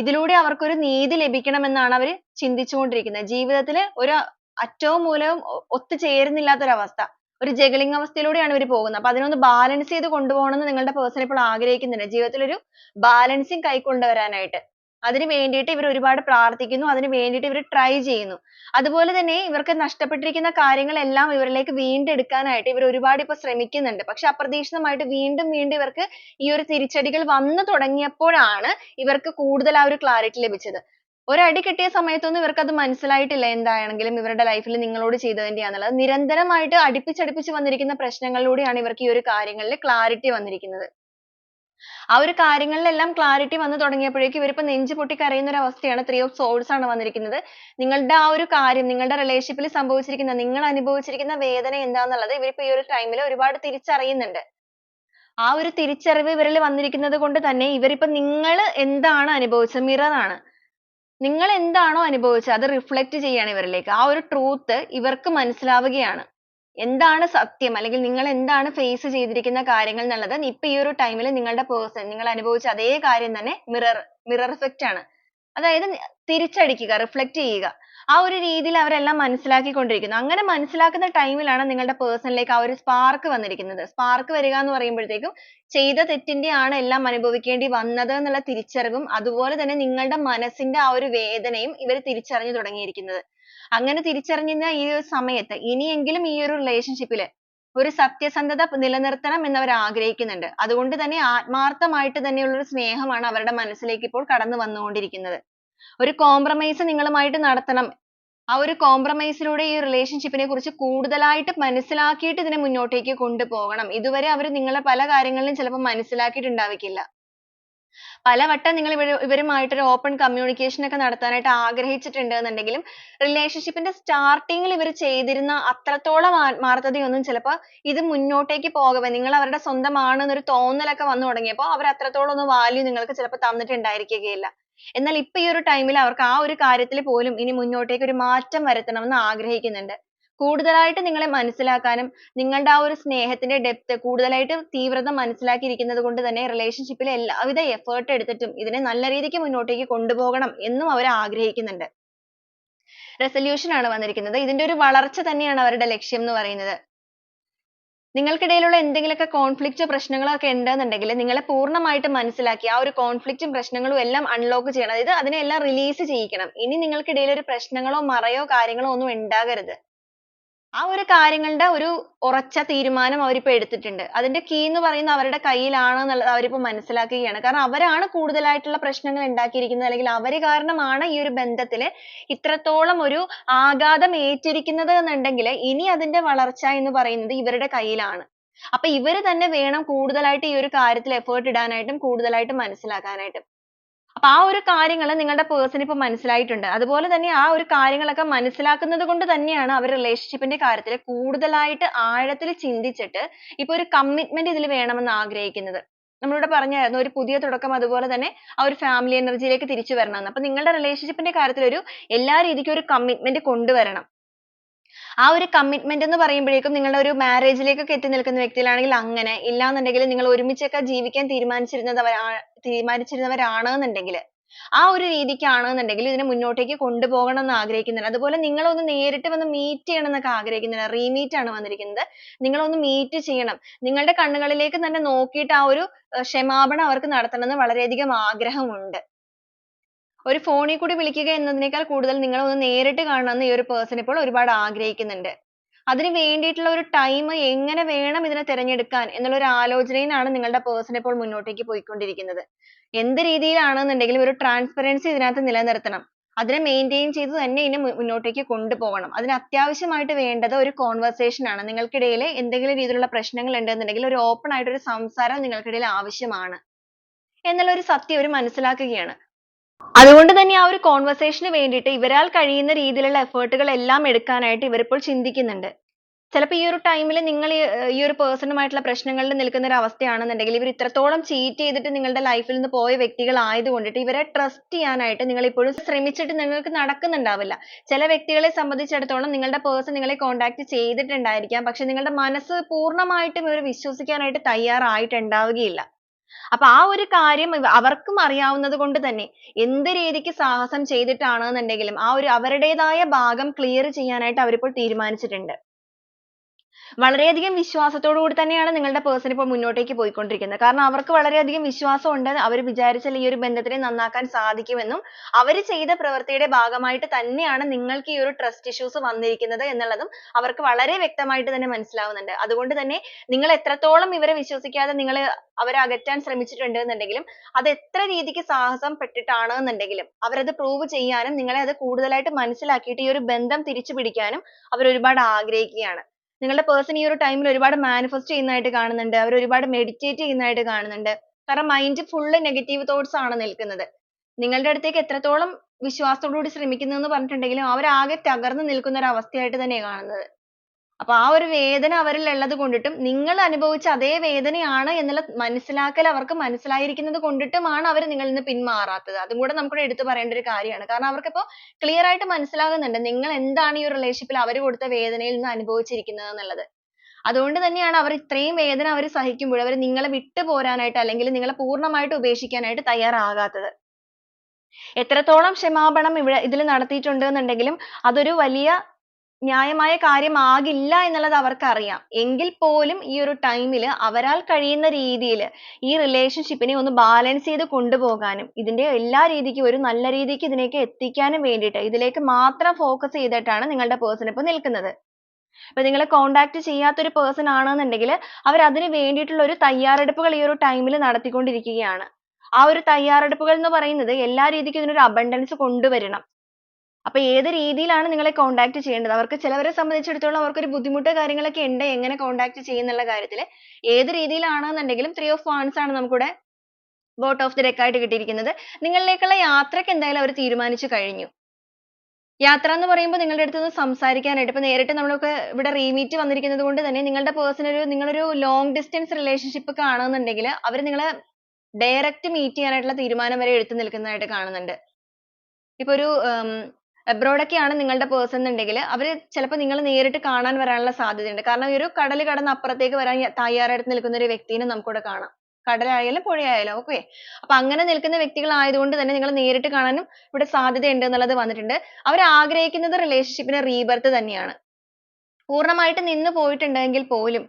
ഇതിലൂടെ അവർക്ക് ഒരു നീതി ലഭിക്കണമെന്നാണ് അവർ ചിന്തിച്ചുകൊണ്ടിരിക്കുന്നത്. ജീവിതത്തിൽ ഒരു അറ്റവും മൂലവും ഒത്തുചേരുന്നില്ലാത്ത ഒരു അവസ്ഥ ഒരു juggling അവസ്ഥയിലൂടെയാണ് ഇവർ പോകുന്നത്. അപ്പൊ അതിനൊന്ന് balance ചെയ്ത് കൊണ്ടുപോകണം എന്ന് നിങ്ങളുടെ person ഇപ്പോൾ ആഗ്രഹിക്കുന്നുണ്ട്. ജീവിതത്തിൽ ഒരു balancing കൈക്കൊണ്ടുവരാനായിട്ട് അതിനു വേണ്ടിയിട്ട് ഇവർ ഒരുപാട് പ്രാർത്ഥിക്കുന്നു. അതിനു വേണ്ടിയിട്ട് ഇവർ try ചെയ്യുന്നു. അതുപോലെ തന്നെ ഇവർക്ക് നഷ്ടപ്പെട്ടിരിക്കുന്ന കാര്യങ്ങളെല്ലാം ഇവരിലേക്ക് വീണ്ടെടുക്കാനായിട്ട് ഇവർ ഒരുപാട് ഇപ്പോൾ ശ്രമിക്കുന്നുണ്ട്. പക്ഷെ അപ്രതീക്ഷിതമായിട്ട് വീണ്ടും വീണ്ടും ഇവർക്ക് ഈ ഒരു തിരിച്ചടികൾ വന്നു തുടങ്ങിയപ്പോഴാണ് ഇവർക്ക് കൂടുതൽ ആ ഒരു clarity ലഭിച്ചത്. ഒരടി കിട്ടിയ സമയത്തൊന്നും ഇവർക്ക് അത് മനസ്സിലായിട്ടില്ല എന്താണെങ്കിലും ഇവരുടെ life ൽ നിങ്ങളോട് ചെയ്തതിന്റെയാന്നുള്ളത്. നിരന്തരമായിട്ട് അടുപ്പിച്ചടുപ്പിച്ച് വന്നിരിക്കുന്ന പ്രശ്നങ്ങളിലൂടെയാണ് ഇവർക്ക് ഈ ഒരു കാര്യങ്ങളിൽ clarity വന്നിരിക്കുന്നത്. ആ ഒരു കാര്യങ്ങളിലെല്ലാം clarity വന്നു തുടങ്ങിയപ്പോഴേക്കും ഇവരിപ്പോ നെഞ്ചു പൊട്ടി കരയുന്ന ഒരു അവസ്ഥയാണ് three of swords ആണ് വന്നിരിക്കുന്നത്. നിങ്ങളുടെ ആ ഒരു കാര്യം നിങ്ങളുടെ relationship ൽ സംഭവിച്ചിരിക്കുന്ന നിങ്ങൾ അനുഭവിച്ചിരിക്കുന്ന വേദന എന്താന്നുള്ളത് ഇവരിപ്പോ ഈ ഒരു time ൽ ഒരുപാട് തിരിച്ചറിയുന്നുണ്ട്. ആ ഒരു തിരിച്ചറിവ് ഇവരിൽ വന്നിരിക്കുന്നത് കൊണ്ട് തന്നെ ഇവരിപ്പോ നിങ്ങൾ എന്താണ് അനുഭവിച്ചത്? mirror ആണ്. നിങ്ങൾ എന്താണോ അനുഭവിച്ചത് അത് reflect ചെയ്യാണ് ഇവരിലേക്ക്. ആ ഒരു truth ഇവർക്ക് മനസ്സിലാവുകയാണ്. എന്താണ് സത്യം? അല്ലെങ്കിൽ നിങ്ങൾ എന്താണ് face ചെയ്തിരിക്കുന്ന കാര്യങ്ങൾ എന്നുള്ളത് ഇപ്പൊ ഈ ഒരു time ൽ നിങ്ങളുടെ person നിങ്ങൾ അനുഭവിച്ച അതേ കാര്യം തന്നെ mirror mirror effect ആണ്. അതായത് തിരിച്ചടിക്കുക reflect ചെയ്യുക. ആ ഒരു രീതിയിൽ അവരെല്ലാം മനസ്സിലാക്കിക്കൊണ്ടിരിക്കുന്നു. അങ്ങനെ മനസ്സിലാക്കുന്ന time ലാണ് നിങ്ങളുടെ person ലേക്ക് ആ ഒരു spark വന്നിരിക്കുന്നത്. spark വരിക എന്ന് പറയുമ്പോഴത്തേക്കും ചെയ്ത തെറ്റിന്റെ ആണ് എല്ലാം അനുഭവിക്കേണ്ടി വന്നത് എന്നുള്ള തിരിച്ചറിവും അതുപോലെ തന്നെ നിങ്ങളുടെ മനസ്സിന്റെ ആ ഒരു വേദനയും ഇവർ തിരിച്ചറിഞ്ഞു തുടങ്ങിയിരിക്കുന്നത്. അങ്ങനെ തിരിച്ചറിഞ്ഞ ഈ ഒരു സമയത്ത് ഇനിയെങ്കിലും ഈ ഒരു relationship ൽ ഒരു സത്യസന്ധത നിലനിർത്തണം എന്ന് അവർ ആഗ്രഹിക്കുന്നുണ്ട്. അതുകൊണ്ട് തന്നെ ആത്മാർത്ഥമായിട്ട് തന്നെയുള്ള ഒരു സ്നേഹമാണ് അവരുടെ മനസ്സിലേക്ക് ഇപ്പോൾ കടന്നു വന്നുകൊണ്ടിരിക്കുന്നത്. ഒരു compromise നിങ്ങളുമായിട്ട് നടത്തണം. ആ ഒരു compromise ലൂടെ ഈ relationship നെ കുറിച്ച് കൂടുതലായിട്ട് മനസ്സിലാക്കിയിട്ട് ഇതിനെ മുന്നോട്ടേക്ക് കൊണ്ടുപോകണം. ഇതുവരെ അവർ നിങ്ങളെ പല കാര്യങ്ങളിലും ചിലപ്പോൾ മനസ്സിലാക്കിയിട്ടുണ്ടാവില്ല പലവട്ടം നിങ്ങൾ ഇവർ ഇവരുമായിട്ട് ഒരു open communication ഒക്കെ നടത്താനായിട്ട് ആഗ്രഹിച്ചിട്ടുണ്ട് എന്നുണ്ടെങ്കിലും relationship ന്റെ starting ൽ ഇവർ ചെയ്തിരുന്ന അത്രത്തോളം ആത്മാർത്ഥതയൊന്നും ചിലപ്പോൾ ഇത് മുന്നോട്ടേക്ക് പോകവേ. നിങ്ങൾ അവരുടെ സ്വന്തമാണ് എന്നൊരു തോന്നലൊക്കെ വന്നു തുടങ്ങിയപ്പോൾ അവർ അത്രത്തോളം ഒന്നും value നിങ്ങൾക്ക് ചിലപ്പോൾ തന്നിട്ടുണ്ടായിരിക്കുകയില്ല. എന്നാൽ ഇപ്പൊ ഈ ഒരു time ൽ അവർക്ക് ആ ഒരു കാര്യത്തിൽ പോലും ഇനി മുന്നോട്ടേക്ക് ഒരു മാറ്റം വരുത്തണം എന്ന് ആഗ്രഹിക്കുന്നുണ്ട്. കൂടുതലായിട്ട് നിങ്ങളെ മനസ്സിലാക്കാനും നിങ്ങളുടെ ആ ഒരു സ്നേഹത്തിന്റെ depth കൂടുതലായിട്ട് തീവ്രത മനസ്സിലാക്കിയിരിക്കുന്നത് കൊണ്ട് തന്നെ relationship ൽ എല്ലാവിധ effort എടുത്തിട്ടും ഇതിനെ നല്ല രീതിക്ക് മുന്നോട്ടേക്ക് കൊണ്ടുപോകണം എന്നും അവർ ആഗ്രഹിക്കുന്നുണ്ട്. resolution ആണ് വന്നിരിക്കുന്നത്. ഇതിന്റെ ഒരു വളർച്ച തന്നെയാണ് അവരുടെ ലക്ഷ്യം എന്ന് പറയുന്നത്. നിങ്ങൾക്കിടയിലുള്ള എന്തെങ്കിലുമൊക്കെ conflict പ്രശ്നങ്ങളോ ഒക്കെ ഉണ്ടെന്നുണ്ടെങ്കിൽ നിങ്ങളെ പൂർണമായിട്ട് മനസ്സിലാക്കി ആ ഒരു conflict ഉം പ്രശ്നങ്ങളും എല്ലാം unlock ചെയ്യണം. അതായത് അതിനെല്ലാം release ചെയ്യിക്കണം. ഇനി നിങ്ങൾക്കിടയിൽ ഒരു പ്രശ്നങ്ങളോ മറയോ കാര്യങ്ങളോ ഒന്നും ഉണ്ടാകരുത്. ആ ഒരു കാര്യങ്ങളുടെ ഒരു ഉറച്ച തീരുമാനം അവരിപ്പോ എടുത്തിട്ടുണ്ട്. അതിന്റെ key എന്ന് പറയുന്നത് അവരുടെ കയ്യിലാണ് എന്നുള്ളത് അവരിപ്പോ മനസ്സിലാക്കുകയാണ്. കാരണം അവരാണ് കൂടുതലായിട്ടുള്ള പ്രശ്നങ്ങൾ ഉണ്ടാക്കിയിരിക്കുന്നത് അല്ലെങ്കിൽ അവർ കാരണമാണ് ഈ ഒരു ബന്ധത്തിൽ ഇത്രത്തോളം ഒരു ആഘാതം ഏറ്റിരിക്കുന്നത് എന്നുണ്ടെങ്കിൽ ഇനി അതിന്റെ വളർച്ച എന്ന് പറയുന്നത് ഇവരുടെ കയ്യിലാണ്. അപ്പൊ ഇവർ തന്നെ വേണം കൂടുതലായിട്ട് ഈ ഒരു കാര്യത്തിൽ effort ഇടാനായിട്ടും കൂടുതലായിട്ട് മനസ്സിലാക്കാനായിട്ടും. അപ്പൊ ആ ഒരു കാര്യങ്ങൾ നിങ്ങളുടെ person ഇപ്പൊ മനസ്സിലായിട്ടുണ്ട്. അതുപോലെ തന്നെ ആ ഒരു കാര്യങ്ങളൊക്കെ മനസ്സിലാക്കുന്നത് കൊണ്ട് തന്നെയാണ് അവർ relationship ന്റെ കാര്യത്തിൽ കൂടുതലായിട്ട് ആഴത്തിൽ ചിന്തിച്ചിട്ട് ഇപ്പൊ ഒരു commitment ഇതിൽ വേണമെന്ന് ആഗ്രഹിക്കുന്നത്. നമ്മളിവിടെ പറഞ്ഞായിരുന്നു ഒരു പുതിയ തുടക്കം അതുപോലെ തന്നെ ആ ഒരു family energy ലേക്ക് തിരിച്ചു വരണം എന്ന് അപ്പൊ നിങ്ങളുടെ relationship ന്റെ കാര്യത്തിൽ ഒരു എല്ലാ രീതിക്കും ഒരു commitment കൊണ്ടുവരണം. ആ ഒരു commitment എന്ന് പറയുമ്പോഴേക്കും നിങ്ങളുടെ ഒരു marriage ലേക്കൊക്കെ എത്തി നിൽക്കുന്ന വ്യക്തികളാണെങ്കിൽ അങ്ങനെ ഇല്ലാന്നുണ്ടെങ്കിൽ നിങ്ങൾ ഒരുമിച്ചൊക്കെ ജീവിക്കാൻ തീരുമാനിച്ചിരുന്നവരാ തീരുമാനിച്ചിരുന്നവരാണ് എന്നുണ്ടെങ്കിൽ ആ ഒരു രീതിക്കാണ് എന്നുണ്ടെങ്കിൽ ഇതിനെ മുന്നോട്ടേക്ക് കൊണ്ടുപോകണം എന്ന് ആഗ്രഹിക്കുന്നുണ്ട് അതുപോലെ നിങ്ങൾ ഒന്ന് നേരിട്ട് വന്ന് meet ചെയ്യണം എന്നൊക്കെ ആഗ്രഹിക്കുന്നുണ്ട് re-meet ആണ് വന്നിരിക്കുന്നത്. നിങ്ങൾ ഒന്ന് meet ചെയ്യണം. നിങ്ങളുടെ കണ്ണുകളിലേക്ക് തന്നെ നോക്കിയിട്ട് ആ ഒരു ക്ഷമാപണം അവർക്ക് നടത്തണം എന്ന് വളരെയധികം ആഗ്രഹമുണ്ട്. ഒരു phone കൂടി വിളിക്കുക എന്നതിനേക്കാൾ കൂടുതൽ നിങ്ങളെ ഒന്ന് നേരിട്ട് കാണണം എന്ന് ഈ ഒരു person ഇപ്പോൾ ഒരുപാട് ആഗ്രഹിക്കുന്നുണ്ട്. അതിനു വേണ്ടിയിട്ടുള്ള ഒരു time എങ്ങനെ വേണം ഇതിനെ തിരഞ്ഞെടുക്കാൻ എന്നുള്ള ഒരു ആലോചനയിലാണ് നിങ്ങളുടെ person ഇപ്പോൾ മുന്നോട്ടേക്ക് പോയിക്കൊണ്ടിരിക്കുന്നത്. എന്ത് രീതിയിലാണെന്നുണ്ടെങ്കിലും ഒരു transparency ഇതിനകത്ത് നിലനിർത്തണം. അതിനെ maintain ചെയ്ത് തന്നെ ഇതിനെ മുന്നോട്ടേക്ക് കൊണ്ടുപോകണം. അതിന് അത്യാവശ്യമായിട്ട് വേണ്ടത് ഒരു conversation ആണ്. നിങ്ങൾക്കിടയിൽ എന്തെങ്കിലും രീതിയിലുള്ള പ്രശ്നങ്ങൾ ഉണ്ടെന്നുണ്ടെങ്കിൽ ഒരു open ആയിട്ട് ഒരു സംസാരം നിങ്ങൾക്കിടയിൽ ആവശ്യമാണ്. എന്നുള്ള ഒരു സത്യം അവർ മനസ്സിലാക്കുകയാണ്. അതുകൊണ്ട് തന്നെ ആ ഒരു കോൺവെർസേഷന് വേണ്ടിയിട്ട് ഇവരാൽ കഴിയുന്ന രീതിയിലുള്ള എഫേർട്ടുകൾ എല്ലാം എടുക്കാനായിട്ട് ഇവരിപ്പോൾ ചിന്തിക്കുന്നുണ്ട്. ചിലപ്പോൾ ഈ ഒരു ടൈമിൽ നിങ്ങൾ ഈ ഒരു പേഴ്സണുമായിട്ടുള്ള പ്രശ്നങ്ങളിൽ നിൽക്കുന്ന ഒരു അവസ്ഥയാണെന്നുണ്ടെങ്കിൽ ഇവർ ഇത്രത്തോളം ചീറ്റ് ചെയ്തിട്ട് നിങ്ങളുടെ ലൈഫിൽ നിന്ന് പോയ വ്യക്തികൾ ആയതുകൊണ്ടിട്ട് ഇവരെ ട്രസ്റ്റ് ചെയ്യാനായിട്ട് നിങ്ങൾ ഇപ്പോഴും ശ്രമിച്ചിട്ട് നിങ്ങൾക്ക് നടക്കുന്നുണ്ടാവില്ല. ചില വ്യക്തികളെ സംബന്ധിച്ചിടത്തോളം നിങ്ങളുടെ പേഴ്സൺ നിങ്ങളെ കോൺടാക്ട് ചെയ്തിട്ടുണ്ടായിരിക്കാം. പക്ഷെ നിങ്ങളുടെ മനസ്സ് പൂർണമായിട്ടും ഇവർ വിശ്വസിക്കാനായിട്ട് തയ്യാറായിട്ടുണ്ടാവുകയില്ല. അപ്പൊ ആ ഒരു കാര്യം അവർക്കും അറിയാവുന്നത് കൊണ്ട് തന്നെ എന്ത് രീതിക്ക് സാഹസം ചെയ്തിട്ടാണെന്നുണ്ടെങ്കിലും ആ ഒരു അവരുടേതായ ഭാഗം clear ചെയ്യാനായിട്ട് അവരിപ്പോൾ തീരുമാനിച്ചിട്ടുണ്ട്. വളരെയധികം വിശ്വാസത്തോടു കൂടി തന്നെയാണ് നിങ്ങളുടെ പേഴ്സൺ ഇപ്പോൾ മുന്നോട്ടേക്ക് പോയിക്കൊണ്ടിരിക്കുന്നത്. കാരണം അവർക്ക് വളരെയധികം വിശ്വാസം ഉണ്ട് അവർ വിചാരിച്ചാൽ ഈ ഒരു ബന്ധത്തിനെ നന്നാക്കാൻ സാധിക്കുമെന്നും അവർ ചെയ്ത പ്രവൃത്തിയുടെ ഭാഗമായിട്ട് തന്നെയാണ് നിങ്ങൾക്ക് ഈ ഒരു ട്രസ്റ്റ് issues വന്നിരിക്കുന്നത് എന്നുള്ളതും അവർക്ക് വളരെ വ്യക്തമായിട്ട് തന്നെ മനസ്സിലാവുന്നുണ്ട്. അതുകൊണ്ട് തന്നെ നിങ്ങൾ എത്രത്തോളം ഇവരെ വിശ്വസിക്കാതെ നിങ്ങൾ അവരെ അകറ്റാൻ ശ്രമിച്ചിട്ടുണ്ട് എന്നുണ്ടെങ്കിലും അത് എത്ര രീതിക്ക് സാഹസം പെട്ടിട്ടാണ് എന്നുണ്ടെങ്കിലും അവരത് പ്രൂവ് ചെയ്യാനും നിങ്ങളെ അത് കൂടുതലായിട്ട് മനസ്സിലാക്കിയിട്ട് ഈ ഒരു ബന്ധം തിരിച്ചു പിടിക്കാനും അവർ ഒരുപാട് ആഗ്രഹിക്കുകയാണ്. നിങ്ങളുടെ person ഈ ഒരു time ൽ ഒരുപാട് manifest ചെയ്യുന്നതായിട്ട് കാണുന്നുണ്ട്. അവർ ഒരുപാട് meditate ചെയ്യുന്നതായിട്ട് കാണുന്നുണ്ട്. കാരണം mind full negative thoughts ആണ് നിൽക്കുന്നത്. നിങ്ങളുടെ അടുത്തേക്ക് എത്രത്തോളം വിശ്വാസത്തോടുകൂടി ശ്രമിക്കുന്നു എന്ന് പറഞ്ഞിട്ടുണ്ടെങ്കിലും അവർ ആകെ തകർന്നു നിൽക്കുന്ന ഒരു അവസ്ഥയായിട്ട് തന്നെയാണ് കാണുന്നത്. അപ്പൊ ആ ഒരു വേദന അവരിൽ ഉള്ളത് കൊണ്ടിട്ടും നിങ്ങൾ അനുഭവിച്ച അതേ വേദനയാണ് എന്നുള്ള മനസ്സിലാക്കൽ അവർക്ക് മനസ്സിലായിരിക്കുന്നത് കൊണ്ടിട്ടുമാണ് അവർ നിങ്ങളിൽ നിന്ന് പിന്മാറാത്തത്. അതും കൂടെ നമുക്ക് എടുത്തു പറയേണ്ട ഒരു കാര്യമാണ്. കാരണം അവർക്ക് ഇപ്പോ clear ആയിട്ട് മനസ്സിലാകുന്നുണ്ട് നിങ്ങൾ എന്താണ് ഈ ഒരു relationship ൽ അവർ കൊടുത്ത വേദനയിൽ നിന്ന് അനുഭവിച്ചിരിക്കുന്നത് എന്നുള്ളത്. അതുകൊണ്ട് തന്നെയാണ് അവർ ഇത്രയും വേദന അവർ സഹിക്കുമ്പോൾ അവർ നിങ്ങളെ വിട്ടു പോരാനായിട്ട് അല്ലെങ്കിൽ നിങ്ങളെ പൂർണമായിട്ട് ഉപേക്ഷിക്കാനായിട്ട് തയ്യാറാകാത്തത്. എത്രത്തോളം ക്ഷമാപണം ഇവിടെ ഇതിൽ നടത്തിയിട്ടുണ്ട് എന്നുണ്ടെങ്കിലും അതൊരു വലിയ ന്യായമായ കാര്യമാകില്ല എന്നുള്ളത് അവർക്കറിയാം. എങ്കിൽ പോലും ഈ ഒരു ടൈമിൽ ൽ അവരാൽ കഴിയുന്ന രീതിയിൽ ഈ റിലേഷൻഷിപ്പിനെ ഒന്ന് ബാലൻസ് ചെയ്ത് കൊണ്ടുപോകാനും ഇതിന്റെ എല്ലാ രീതിക്കും ഒരു നല്ല രീതിക്ക് ഇതിനേക്ക് എത്തിക്കാനും വേണ്ടിയിട്ട് ഇതിലേക്ക് മാത്രം ഫോക്കസ് ചെയ്തിട്ടാണ് നിങ്ങളുടെ പേഴ്സൺ ഇപ്പോൾ നിൽക്കുന്നത്. ഇപ്പൊ നിങ്ങളെ contact ചെയ്യാത്ത ഒരു ആണെന്നുണ്ടെങ്കിൽ അവർ അതിന് വേണ്ടിയിട്ടുള്ള ഒരു തയ്യാറെടുപ്പുകൾ ഈ ഒരു ടൈമിൽ നടത്തിക്കൊണ്ടിരിക്കുകയാണ്. ആ ഒരു തയ്യാറെടുപ്പുകൾ എന്ന് പറയുന്നത് എല്ലാ രീതിക്കും ഇതിനൊരു അബണ്ടൻസ് കൊണ്ടുവരണം. അപ്പൊ ഏത് രീതിയിലാണ് നിങ്ങളെ കോൺടാക്ട് ചെയ്യേണ്ടത് അവർക്ക് ചിലവരെ സംബന്ധിച്ചിടത്തോളം അവർക്ക് ഒരു ബുദ്ധിമുട്ട് കാര്യങ്ങളൊക്കെ ഉണ്ട് എങ്ങനെ കോൺടാക്ട് ചെയ്യും എന്നുള്ള കാര്യത്തിൽ ഏത് രീതിയിലാണെന്നുണ്ടെങ്കിലും ത്രീ ഓഫ് വാൺസ് ആണ് നമുക്കിവിടെ ബോട്ട് ഓഫ് ദി ഡെക്ക് ആയിട്ട് കിട്ടിയിരിക്കുന്നത്. നിങ്ങളിലേക്കുള്ള യാത്രയ്ക്ക് എന്തായാലും അവർ തീരുമാനിച്ചു കഴിഞ്ഞു. യാത്ര എന്ന് പറയുമ്പോൾ നിങ്ങളുടെ അടുത്ത് നിന്ന് സംസാരിക്കാനായിട്ട് ഇപ്പൊ നേരിട്ട് നമ്മളൊക്കെ ഇവിടെ re-meet വന്നിരിക്കുന്നത് കൊണ്ട് തന്നെ നിങ്ങളുടെ പേഴ്സണൽ ഒരു നിങ്ങളൊരു ലോങ് ഡിസ്റ്റൻസ് റിലേഷൻഷിപ്പ് കാണുന്നുണ്ടെങ്കിൽ അവർ നിങ്ങളെ ഡയറക്റ്റ് മീറ്റ് ചെയ്യാനായിട്ടുള്ള തീരുമാനം വരെ എടുത്തു നിൽക്കുന്നതായിട്ട് കാണുന്നുണ്ട്. ഇപ്പൊ ഒരു abroad ഒക്കെയാണ് നിങ്ങളുടെ person എന്നുണ്ടെങ്കിൽ അവർ ചിലപ്പോൾ നിങ്ങളെ നേരിട്ട് കാണാൻ വരാനുള്ള സാധ്യതയുണ്ട്. കാരണം ഈ ഒരു കടൽ കടന്ന് അപ്പുറത്തേക്ക് വരാൻ തയ്യാറെടുത്ത് നിൽക്കുന്ന ഒരു വ്യക്തിനെ നമുക്കിവിടെ കാണാം. കടലായാലും പുഴയായാലും okay. അപ്പൊ അങ്ങനെ നിൽക്കുന്ന വ്യക്തികൾ ആയതുകൊണ്ട് തന്നെ നിങ്ങൾ നേരിട്ട് കാണാനും ഇവിടെ സാധ്യതയുണ്ട് എന്നുള്ളത് വന്നിട്ടുണ്ട്. അവർ ആഗ്രഹിക്കുന്നത് relationship റീബർത്ത് തന്നെയാണ്. പൂർണമായിട്ട് നിന്ന് പോയിട്ടുണ്ടെങ്കിൽ പോലും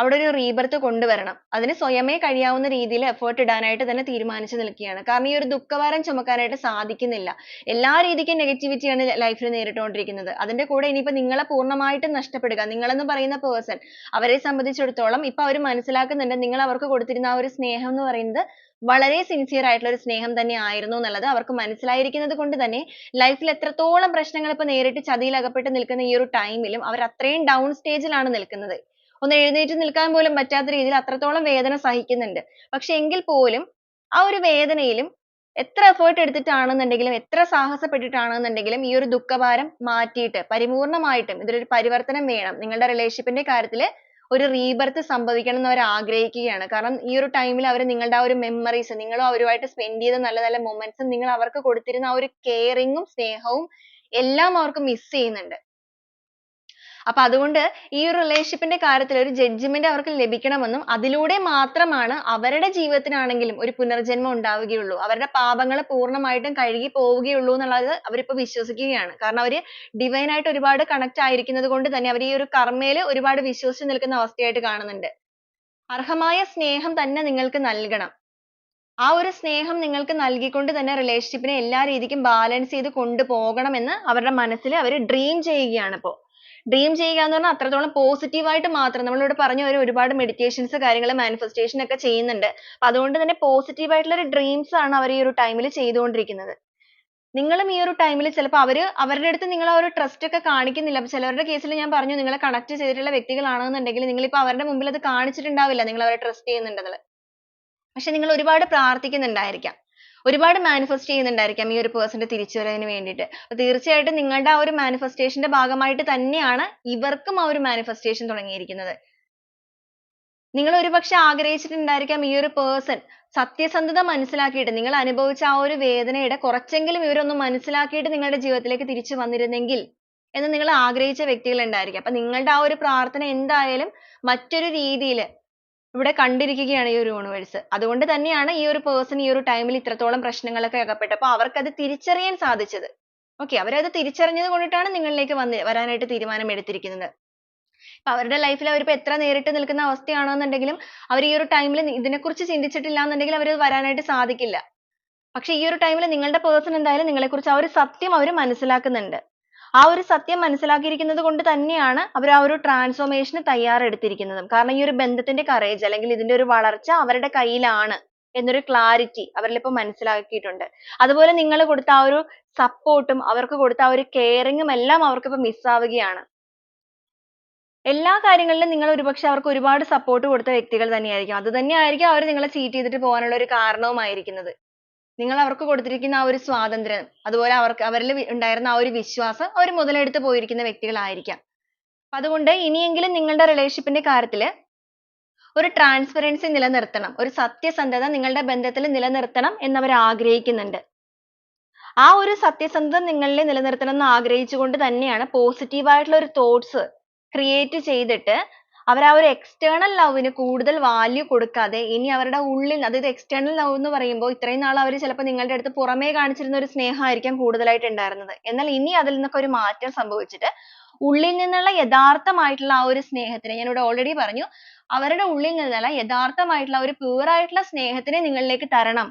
അവിടെ ഒരു rebirth കൊണ്ടുവരണം. അതിന് സ്വയമേ കഴിയാവുന്ന രീതിയിൽ effort ഇടാനായിട്ട് തന്നെ തീരുമാനിച്ചു നിൽക്കുകയാണ്. കാരണം ഈ ഒരു ദുഃഖഭാരം ചുമക്കാനായിട്ട് സാധിക്കുന്നില്ല. എല്ലാ രീതിക്കും negativity ആണ് life ൽ നേരിട്ടുകൊണ്ടിരിക്കുന്നത്. അതിന്റെ കൂടെ ഇനിയിപ്പോ നിങ്ങളെ പൂർണമായിട്ടും നഷ്ടപ്പെടുക നിങ്ങൾ എന്ന് പറയുന്ന person അവരെ സംബന്ധിച്ചിടത്തോളം ഇപ്പൊ അവർ മനസ്സിലാക്കുന്നുണ്ട് നിങ്ങൾ അവർക്ക് കൊടുത്തിരുന്ന ആ ഒരു സ്നേഹം എന്ന് പറയുന്നത് വളരെ sincere ആയിട്ടുള്ള ഒരു സ്നേഹം തന്നെ ആയിരുന്നു എന്നുള്ളത് അവർക്ക് മനസ്സിലായിരിക്കുന്നത് കൊണ്ട് തന്നെ life ൽ എത്രത്തോളം പ്രശ്നങ്ങൾ ഇപ്പൊ നേരിട്ട് ചതിയിൽ അകപ്പെട്ട് നിൽക്കുന്ന ഈ ഒരു time ലും അവർ അത്രയും down stage നിൽക്കുന്നത്. ഒന്ന് എഴുന്നേറ്റ് നിൽക്കാൻ പോലും പറ്റാത്ത രീതിയിൽ അത്രത്തോളം വേദന സഹിക്കുന്നുണ്ട്. പക്ഷെ എങ്കിൽ പോലും ആ ഒരു വേദനയിലും എത്ര effort എടുത്തിട്ടാണെന്നുണ്ടെങ്കിലും എത്ര സാഹസപ്പെട്ടിട്ടാണെന്നുണ്ടെങ്കിലും ഈ ഒരു ദുഃഖഭാരം മാറ്റിയിട്ട് പരിപൂർണമായിട്ടും ഇതിലൊരു പരിവർത്തനം വേണം. നിങ്ങളുടെ relationship ന്റെ കാര്യത്തിൽ ഒരു rebirth സംഭവിക്കണം എന്ന് അവർ ആഗ്രഹിക്കുകയാണ്. കാരണം ഈ ഒരു time ൽ അവർ നിങ്ങളുടെ ആ ഒരു memories നിങ്ങൾ അവരുമായിട്ട് spend ചെയ്ത നല്ല നല്ല moments നിങ്ങൾ അവർക്ക് കൊടുത്തിരുന്ന ആ ഒരു caring ഉം സ്നേഹവും എല്ലാം അവർക്ക് miss ചെയ്യുന്നുണ്ട്. അപ്പൊ അതുകൊണ്ട് ഈ ഒരു relationship ന്റെ കാര്യത്തിൽ ഒരു judgement അവർക്ക് ലഭിക്കണമെന്നും അതിലൂടെ മാത്രമാണ് അവരുടെ ജീവിതത്തിനാണെങ്കിലും ഒരു പുനർജന്മം ഉണ്ടാവുകയുള്ളൂ. അവരുടെ പാപങ്ങൾ പൂർണമായിട്ടും കഴുകി പോവുകയുള്ളൂ എന്നുള്ളത് അവരിപ്പോൾ വിശ്വസിക്കുകയാണ്. കാരണം അവർ divine ആയിട്ട് ഒരുപാട് connect ആയിരിക്കുന്നത് കൊണ്ട് തന്നെ അവർ ഈ ഒരു കർമ്മയിൽ ഒരുപാട് വിശ്വസിച്ച് നിൽക്കുന്ന അവസ്ഥയായിട്ട് കാണുന്നുണ്ട്. അർഹമായ സ്നേഹം തന്നെ നിങ്ങൾക്ക് നൽകണം. ആ ഒരു സ്നേഹം നിങ്ങൾക്ക് നൽകിക്കൊണ്ട് തന്നെ relationship നെ എല്ലാ രീതിക്കും balance ചെയ്ത് കൊണ്ടുപോകണമെന്ന് അവരുടെ മനസ്സിൽ അവർ dream ചെയ്യുകയാണ് ഇപ്പോൾ. Dream ചെയ്യുക എന്ന് പറഞ്ഞാൽ അത്രത്തോളം positive ആയിട്ട് മാത്രം നമ്മൾ ഇവിടെ പറഞ്ഞു അവർ ഒരുപാട് മെഡിറ്റേഷൻസ് കാര്യങ്ങൾ മാനിഫെസ്റ്റേഷൻ ഒക്കെ ചെയ്യുന്നുണ്ട്. അപ്പൊ അതുകൊണ്ട് തന്നെ positive ആയിട്ടുള്ള ഒരു dreams ആണ് അവർ ഈ ഒരു ടൈമിൽ ചെയ്തുകൊണ്ടിരിക്കുന്നത്. നിങ്ങളും ഈ ഒരു ടൈമിൽ ചിലപ്പോൾ അവർ അവരുടെ അടുത്ത് നിങ്ങൾ ആ ഒരു ട്രസ്റ്റ് ഒക്കെ കാണിക്കുന്നില്ല. അപ്പൊ ചിലവരുടെ കേസിൽ ഞാൻ പറഞ്ഞു നിങ്ങളെ കണക്ട് ചെയ്തിട്ടുള്ള വ്യക്തികളാണെന്നുണ്ടെങ്കിൽ നിങ്ങൾ ഇപ്പോൾ അവരുടെ മുമ്പിൽ അത് കാണിച്ചിട്ടുണ്ടാവില്ല നിങ്ങൾ അവരെ ട്രസ്റ്റ് ചെയ്യുന്നുണ്ടെന്നുള്ളത്. പക്ഷേ നിങ്ങൾ ഒരുപാട് പ്രാർത്ഥിക്കുന്നുണ്ടായിരിക്കാം. ഒരുപാട് മാനിഫെസ്റ്റ് ചെയ്യുന്നുണ്ടായിരിക്കാം ഈ ഒരു പേഴ്സന്റെ തിരിച്ചുവരവിന് വേണ്ടിയിട്ട്. അപ്പോൾ തീർച്ചയായിട്ടും നിങ്ങളുടെ ആ ഒരു മാനിഫെസ്റ്റേഷന്റെ ഭാഗമായിട്ട് തന്നെയാണ് ഇവർക്കും ആ ഒരു മാനിഫെസ്റ്റേഷൻ തുടങ്ങിയിരിക്കുന്നത്. നിങ്ങൾ ഒരുപക്ഷെ ആഗ്രഹിച്ചിട്ടുണ്ടായിരിക്കാം ഈ ഒരു പേഴ്സൺ സത്യസന്ധത മനസ്സിലാക്കിയിട്ട് നിങ്ങൾ അനുഭവിച്ച ആ ഒരു വേദനയുടെ കുറച്ചെങ്കിലും ഇവരൊന്ന് മനസ്സിലാക്കിയിട്ട് നിങ്ങളുടെ ജീവിതത്തിലേക്ക് തിരിച്ചു വന്നിരുന്നെങ്കിൽ എന്ന് നിങ്ങൾ ആഗ്രഹിച്ച വ്യക്തികൾ ഉണ്ടായിരിക്കാം. അപ്പോൾ നിങ്ങളുടെ ആ ഒരു പ്രാർത്ഥന എന്തായാലും മറ്റൊരു രീതിയിൽ ഇവിടെ കണ്ടിരിക്കുകയാണ് ഈ ഒരു യൂണിവേഴ്സ് അതുകൊണ്ട് തന്നെയാണ് ഈ ഒരു person ഈ ഒരു time ടൈമിൽ ഇത്രത്തോളം പ്രശ്നങ്ങളൊക്കെ അകപ്പെട്ടപ്പോൾ അവർക്കത് തിരിച്ചറിയാൻ സാധിച്ചത്. Okay അവരത് തിരിച്ചറിഞ്ഞത് കൊണ്ടിട്ടാണ് നിങ്ങളിലേക്ക് വന്ന് വരാനായിട്ട് തീരുമാനം എടുത്തിരിക്കുന്നത്. അപ്പോ അവരുടെ ലൈഫിൽ അവരിപ്പോ എത്ര നേരിട്ട് നിൽക്കുന്ന അവസ്ഥയാണെന്നുണ്ടെങ്കിലും അവർ ഈ ഒരു time ടൈമിൽ ഇതിനെക്കുറിച്ച് ചിന്തിച്ചിട്ടില്ല എന്നുണ്ടെങ്കിൽ വരാനായിട്ട് സാധിക്കില്ല. പക്ഷേ ഈ ഒരു time ടൈമിൽ നിങ്ങളുടെ person എന്തായാലും നിങ്ങളെക്കുറിച്ച് ആ ഒരു സത്യം അവർ മനസ്സിലാക്കുന്നുണ്ട്. ആ ഒരു സത്യം മനസ്സിലാക്കിയിരിക്കുന്നത് കൊണ്ട് തന്നെയാണ് അവർ ആ ഒരു ട്രാൻസ്ഫോർമേഷന് തയ്യാറെടുത്തിരിക്കുന്നതും. കാരണം ഈ ഒരു ബന്ധത്തിന്റെ കറേജ് അല്ലെങ്കിൽ ഇതിന്റെ ഒരു വളർച്ച അവരുടെ കയ്യിലാണ് എന്നൊരു ക്ലാരിറ്റി അവരിൽ ഇപ്പോൾ മനസ്സിലാക്കിയിട്ടുണ്ട്. അതുപോലെ നിങ്ങൾ കൊടുത്ത ആ ഒരു സപ്പോർട്ടും അവർക്ക് കൊടുത്ത ആ ഒരു കെയറിങ്ങും എല്ലാം അവർക്ക് ഇപ്പോൾ miss ആവുകയാണ്. എല്ലാ കാര്യങ്ങളിലും നിങ്ങൾ ഒരുപക്ഷെ അവർക്ക് ഒരുപാട് സപ്പോർട്ട് കൊടുത്ത വ്യക്തികൾ തന്നെയായിരിക്കും. അത് തന്നെയായിരിക്കും അവർ നിങ്ങളെ ചീറ്റ് ചെയ്തിട്ട് പോകാനുള്ള ഒരു കാരണവുമായിരിക്കുന്നത്. നിങ്ങൾ അവർക്ക് കൊടുത്തിരിക്കുന്ന ആ ഒരു സ്വാതന്ത്ര്യം അതുപോലെ അവർക്ക് അവരിൽ ഉണ്ടായിരുന്ന ആ ഒരു വിശ്വാസം അവർ മുതലെടുത്ത് പോയിരിക്കുന്ന വ്യക്തികളായിരിക്കാം. അതുകൊണ്ട് ഇനിയെങ്കിലും നിങ്ങളുടെ റിലേഷൻഷിപ്പിന്റെ കാര്യത്തിൽ ഒരു ട്രാൻസ്പെറൻസി നിലനിർത്തണം ഒരു സത്യസന്ധത നിങ്ങളുടെ ബന്ധത്തിൽ നിലനിർത്തണം എന്ന് അവർ ആഗ്രഹിക്കുന്നുണ്ട്. ആ ഒരു സത്യസന്ധത നിങ്ങളിൽ നിലനിർത്തണം എന്ന് ആഗ്രഹിച്ചുകൊണ്ട് തന്നെയാണ് positive ആയിട്ടുള്ള ഒരു തോട്ട്സ് ക്രിയേറ്റ് ചെയ്തിട്ട് അവർ ആ ഒരു external love കൂടുതൽ value കൊടുക്കാതെ ഇനി അവരുടെ ഉള്ളിൽ അതായത് external love എന്ന് പറയുമ്പോൾ ഇത്രയും നാൾ അവർ ചിലപ്പോൾ നിങ്ങളുടെ അടുത്ത് പുറമേ കാണിച്ചിരുന്ന ഒരു സ്നേഹമായിരിക്കാം കൂടുതലായിട്ട് ഉണ്ടായിരുന്നത്. എന്നാൽ ഇനി അതിൽ നിന്നൊക്കെ ഒരു മാറ്റം സംഭവിച്ചിട്ട് ഉള്ളിൽ നിന്നുള്ള യഥാർത്ഥമായിട്ടുള്ള ആ ഒരു സ്നേഹത്തിനെ ഞാൻ ഇവിടെ already പറഞ്ഞു അവരുടെ ഉള്ളിൽ നിന്നുള്ള യഥാർത്ഥമായിട്ടുള്ള ഒരു pure ആയിട്ടുള്ള സ്നേഹത്തിനെ നിങ്ങളിലേക്ക് തരണം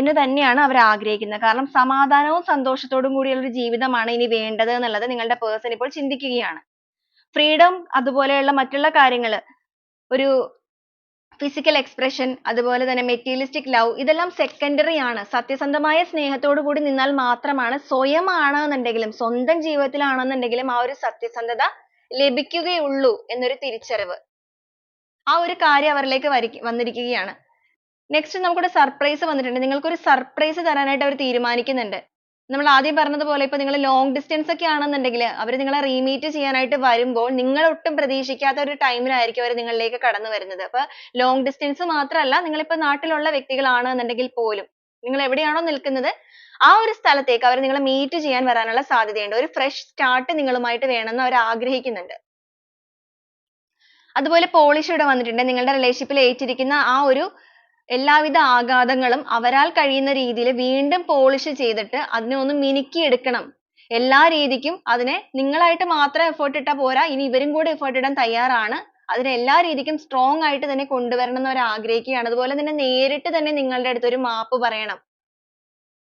എന്ന് തന്നെയാണ് അവർ ആഗ്രഹിക്കുന്നത്. കാരണം സമാധാനവും സന്തോഷത്തോടും കൂടിയുള്ള ഒരു ജീവിതമാണ് ഇനി വേണ്ടത് എന്നുള്ളത് നിങ്ങളുടെ person ഇപ്പോൾ ചിന്തിക്കുകയാണ്. Freedom അതുപോലെയുള്ള മറ്റുള്ള കാര്യങ്ങൾ ഒരു ഫിസിക്കൽ എക്സ്പ്രഷൻ അതുപോലെ തന്നെ മെറ്റീരിയലിസ്റ്റിക് ലവ് ഇതെല്ലാം സെക്കൻഡറി ആണ്. സത്യസന്ധമായ സ്നേഹത്തോടു കൂടി നിന്നാൽ മാത്രമാണ് സ്വയം ആണെന്നുണ്ടെങ്കിലും സ്വന്തം ജീവിതത്തിലാണെന്നുണ്ടെങ്കിലും ആ ഒരു സത്യസന്ധത ലഭിക്കുകയുള്ളൂ എന്നൊരു തിരിച്ചറിവ് ആ ഒരു കാര്യം അവരിലേക്ക് വരി വന്നിരിക്കുകയാണ്. നെക്സ്റ്റ് നമുക്കൊരു സർപ്രൈസ് വന്നിട്ടുണ്ട്. നിങ്ങൾക്കൊരു surprise തരാനായിട്ട് അവർ തീരുമാനിക്കുന്നുണ്ട്. നമ്മൾ ആദ്യം പറഞ്ഞതുപോലെ ഇപ്പൊ നിങ്ങൾ long distance ഒക്കെ ആണെന്നുണ്ടെങ്കിൽ അവർ നിങ്ങളെ re-meet ചെയ്യാനായിട്ട് വരുമ്പോൾ നിങ്ങൾ ഒട്ടും പ്രതീക്ഷിക്കാത്ത ഒരു time ലായിരിക്കും അവർ നിങ്ങളിലേക്ക് കടന്നു വരുന്നത്. അപ്പോൾ long distance മാത്രമല്ല നിങ്ങൾ ഇപ്പൊ നാട്ടിലുള്ള വ്യക്തികളാണെന്നുണ്ടെങ്കിൽ പോലും നിങ്ങൾ എവിടെയാണോ നിൽക്കുന്നത് ആ ഒരു സ്ഥലത്തേക്ക് അവർ നിങ്ങളെ meet ചെയ്യാൻ വരാനുള്ള സാധ്യതയുണ്ട്. ഒരു fresh start നിങ്ങളുമായിട്ട് വേണമെന്ന് അവർ ആഗ്രഹിക്കുന്നുണ്ട്. അതുപോലെ polish ഇവിടെ വന്നിട്ടുണ്ട്. നിങ്ങളുടെ relationship ൽ ഏറ്റിരിക്കുന്ന ആ ഒരു എല്ലാവിധ ആഘാതങ്ങളും അവരാൽ കഴിയുന്ന രീതിയിൽ വീണ്ടും പോളിഷ് ചെയ്തിട്ട് അതിനെ ഒന്ന് മിനുക്കി എടുക്കണം. എല്ലാ രീതിക്കും അതിനെ നിങ്ങളായിട്ട് മാത്രം effort ഇട്ടാൽ പോരാ. ഇനി ഇവരും കൂടെ effort ഇടാൻ തയ്യാറാണ്. അതിനെ എല്ലാ രീതിക്കും strong ആയിട്ട് തന്നെ കൊണ്ടുവരണം എന്ന് അവർ ആഗ്രഹിക്കുകയാണ് അതുപോലെ തന്നെ നേരിട്ട് തന്നെ നിങ്ങളുടെ അടുത്ത് ഒരു മാപ്പ് പറയണം.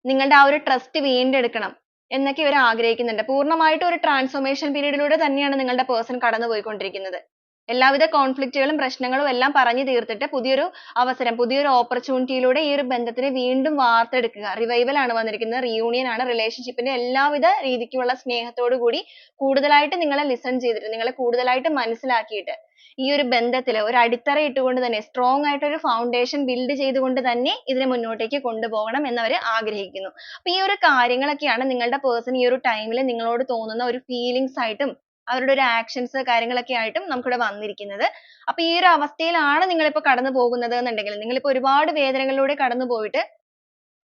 നിങ്ങളുടെ ആ ഒരു trust വീണ്ടെടുക്കണം എന്നൊക്കെ ഇവർ ആഗ്രഹിക്കുന്നുണ്ട്. പൂർണമായിട്ടും ഒരു transformation period ലൂടെ തന്നെയാണ് നിങ്ങളുടെ person കടന്നുപോയിക്കൊണ്ടിരിക്കുന്നത്. എല്ലാവിധ conflict കളും പ്രശ്നങ്ങളും എല്ലാം പറഞ്ഞു തീർത്തിട്ട് പുതിയൊരു അവസരം പുതിയൊരു opportunity യിലൂടെ ഈ ഒരു ബന്ധത്തിനെ വീണ്ടും വാർത്തെടുക്കുക. Revival ആണ് വന്നിരിക്കുന്നത്. Reunion ആണ്. Relationship ന്റെ എല്ലാവിധ രീതിക്കുമുള്ള സ്നേഹത്തോടു കൂടി കൂടുതലായിട്ട് നിങ്ങളെ listen ചെയ്തിട്ട് നിങ്ങളെ കൂടുതലായിട്ട് മനസ്സിലാക്കിയിട്ട് ഈ ഒരു ബന്ധത്തിൽ ഒരു അടിത്തറ ഇട്ടുകൊണ്ട് തന്നെ strong ആയിട്ട് ഒരു foundation build ചെയ്തുകൊണ്ട് തന്നെ ഇതിനെ മുന്നോട്ടേക്ക് കൊണ്ടുപോകണം എന്ന് അവർ ആഗ്രഹിക്കുന്നു. അപ്പൊ ഈ ഒരു കാര്യങ്ങളൊക്കെയാണ് നിങ്ങളുടെ person ഈ ഒരു time നിങ്ങളോട് തോന്നുന്ന ഒരു feelings ആയിട്ടും അവരുടെ ഒരു actions കാര്യങ്ങളൊക്കെ ആയിട്ടും നമുക്കിവിടെ വന്നിരിക്കുന്നത്. അപ്പൊ ഈ ഒരു അവസ്ഥയിലാണ് നിങ്ങൾ ഇപ്പോൾ കടന്നു പോകുന്നത് എന്നുണ്ടെങ്കിൽ നിങ്ങൾ ഇപ്പോൾ ഒരുപാട് വേദനകളിലൂടെ കടന്നു പോയിട്ട്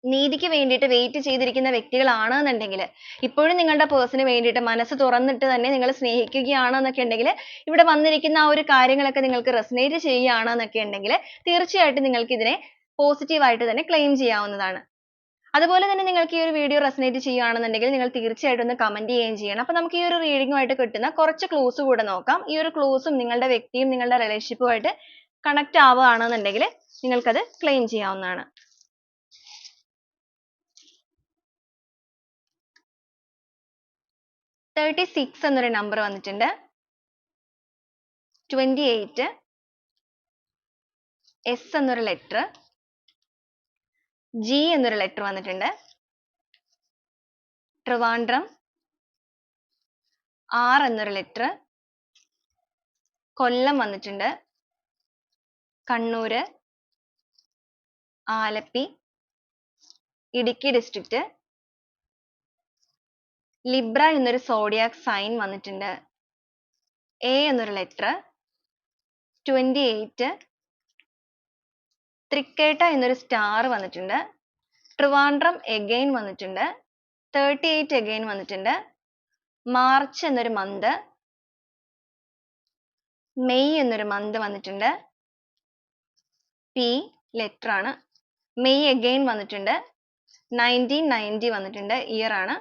നീതിക്ക് വേണ്ടിയിട്ട് wait ചെയ്തിരിക്കുന്ന വ്യക്തികളാണ് എന്നുണ്ടെങ്കിൽ ഇപ്പോഴും നിങ്ങളുടെ ന് വേണ്ടിയിട്ട് മനസ്സ് തുറന്നിട്ട് തന്നെ നിങ്ങൾ സ്നേഹിക്കുകയാണ് എന്നൊക്കെ ഉണ്ടെങ്കിൽ ഇവിടെ വന്നിരിക്കുന്ന ആ ഒരു കാര്യങ്ങളൊക്കെ നിങ്ങൾക്ക് resonate ചെയ്യുകയാണ് എന്നൊക്കെ ഉണ്ടെങ്കിൽ തീർച്ചയായിട്ടും നിങ്ങൾക്ക് ഇതിനെ positive ആയിട്ട് തന്നെ claim ചെയ്യാവുന്നതാണ്. അതുപോലെ തന്നെ നിങ്ങൾക്ക് ഈ ഒരു വീഡിയോ റെസനേറ്റ് ചെയ്യുകയാണെന്നുണ്ടെങ്കിൽ നിങ്ങൾ തീർച്ചയായിട്ടും ഒന്ന് കമന്റ് ചെയ്യുകയും ചെയ്യണം. അപ്പോൾ നമുക്ക് ഈ ഒരു റീഡിംഗുമായിട്ട് കിട്ടുന്ന കുറച്ച് ക്ലൂസ് കൂടെ നോക്കാം. ഈ ഒരു ക്ലൂസും നിങ്ങളുടെ വ്യക്തിയും നിങ്ങളുടെ റിലേഷൻഷിപ്പുമായിട്ട് കണക്ട് ആവുകയാണെന്നുണ്ടെങ്കിൽ നിങ്ങൾക്കത് ക്ലെയിം ചെയ്യാവുന്നതാണ്. തേർട്ടി സിക്സ് എന്നൊരു നമ്പർ വന്നിട്ടുണ്ട്. ട്വന്റി എയ്റ്റ് എസ് എന്നൊരു letter G എന്നൊരു ലെറ്റർ വന്നിട്ടുണ്ട്. ട്രിവാൻഡ്രം. ആർ എന്നൊരു ലെറ്റർ കൊല്ലം വന്നിട്ടുണ്ട്. കണ്ണൂര്. ആലപ്പി. ഇടുക്കി ഡിസ്ട്രിക്റ്റ് ലിബ്ര എന്നൊരു സോഡിയാക് സൈൻ വന്നിട്ടുണ്ട്. എ എന്നൊരു ലെറ്റർ ട്വന്റി എയ്റ്റ് തൃക്കേട്ട എന്നൊരു സ്റ്റാർ വന്നിട്ടുണ്ട്. ട്രിവാൻഡ്രം എഗെയിൻ വന്നിട്ടുണ്ട്. തേർട്ടി എയ്റ്റ് എഗെയിൻ വന്നിട്ടുണ്ട്. മാർച്ച് എന്നൊരു മന്ത്. മെയ് എന്നൊരു മന്ത് വന്നിട്ടുണ്ട്. പി ലെറ്റർ ആണ്. മെയ് എഗെയിൻ വന്നിട്ടുണ്ട്. നയന്റീൻ നയന്റി വന്നിട്ടുണ്ട്. ഇയർ ആണ്.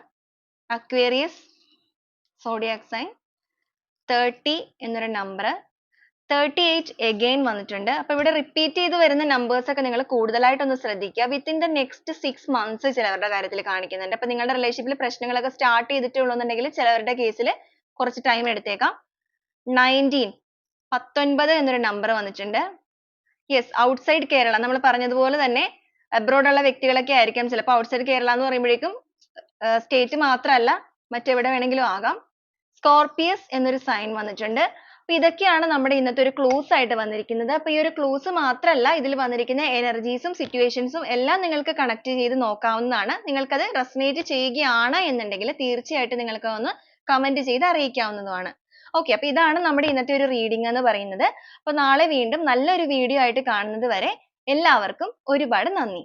Aquarius zodiac sign. തേർട്ടി എന്നൊരു നമ്പർ. തേർട്ടി എയ്റ്റ് എഗെയിൻ വന്നിട്ടുണ്ട്. അപ്പൊ ഇവിടെ റിപ്പീറ്റ് ചെയ്ത് വരുന്ന നമ്പേഴ്സ് ഒക്കെ നിങ്ങൾ കൂടുതലായിട്ട് ഒന്ന് ശ്രദ്ധിക്കുക. Within the next six months ചിലവരുടെ കാര്യത്തിൽ കാണിക്കുന്നുണ്ട്. അപ്പൊ നിങ്ങളുടെ റിലേഷൻഷിപ്പിൽ പ്രശ്നങ്ങളൊക്കെ സ്റ്റാർട്ട് ചെയ്തിട്ടുള്ളൂ എന്നുണ്ടെങ്കിൽ ചിലവരുടെ കേസിൽ കുറച്ച് ടൈം എടുത്തേക്കാം. നയന്റീൻ പത്തൊൻപത് എന്നൊരു നമ്പർ വന്നിട്ടുണ്ട്. യെസ് ഔട്ട്സൈഡ് കേരള നമ്മൾ പറഞ്ഞതുപോലെ തന്നെ അബ്രോഡ് ഉള്ള വ്യക്തികളൊക്കെ ആയിരിക്കാം. ചിലപ്പോൾ ഔട്ട്സൈഡ് കേരള എന്ന് പറയുമ്പോഴേക്കും സ്റ്റേറ്റ് മാത്രമല്ല മറ്റെവിടെ വേണമെങ്കിലും ആകാം. സ്കോർപിയസ് എന്നൊരു സൈൻ വന്നിട്ടുണ്ട്. അപ്പൊ ഇതൊക്കെയാണ് നമ്മുടെ ഇന്നത്തെ ഒരു ക്ലൂസ് ആയിട്ട് വന്നിരിക്കുന്നത്. അപ്പോൾ ഈ ഒരു ക്ലൂസ് മാത്രമല്ല ഇതിൽ വന്നിരിക്കുന്ന എനർജീസും സിറ്റുവേഷൻസും എല്ലാം നിങ്ങൾക്ക് കണക്ട് ചെയ്ത് നോക്കാവുന്നതാണ്. നിങ്ങൾക്കത് റെസനേറ്റ് ചെയ്യുകയാണ് എന്നുണ്ടെങ്കിൽ തീർച്ചയായിട്ടും നിങ്ങൾക്ക് ഒന്ന് കമന്റ് ചെയ്ത് അറിയിക്കാവുന്നതുമാണ്. ഓക്കെ അപ്പോൾ ഇതാണ് നമ്മുടെ ഇന്നത്തെ ഒരു റീഡിംഗ് എന്ന് പറയുന്നത്. അപ്പോൾ നാളെ വീണ്ടും നല്ലൊരു വീഡിയോ ആയിട്ട് കാണുന്നത് വരെ എല്ലാവർക്കും ഒരുപാട് നന്ദി.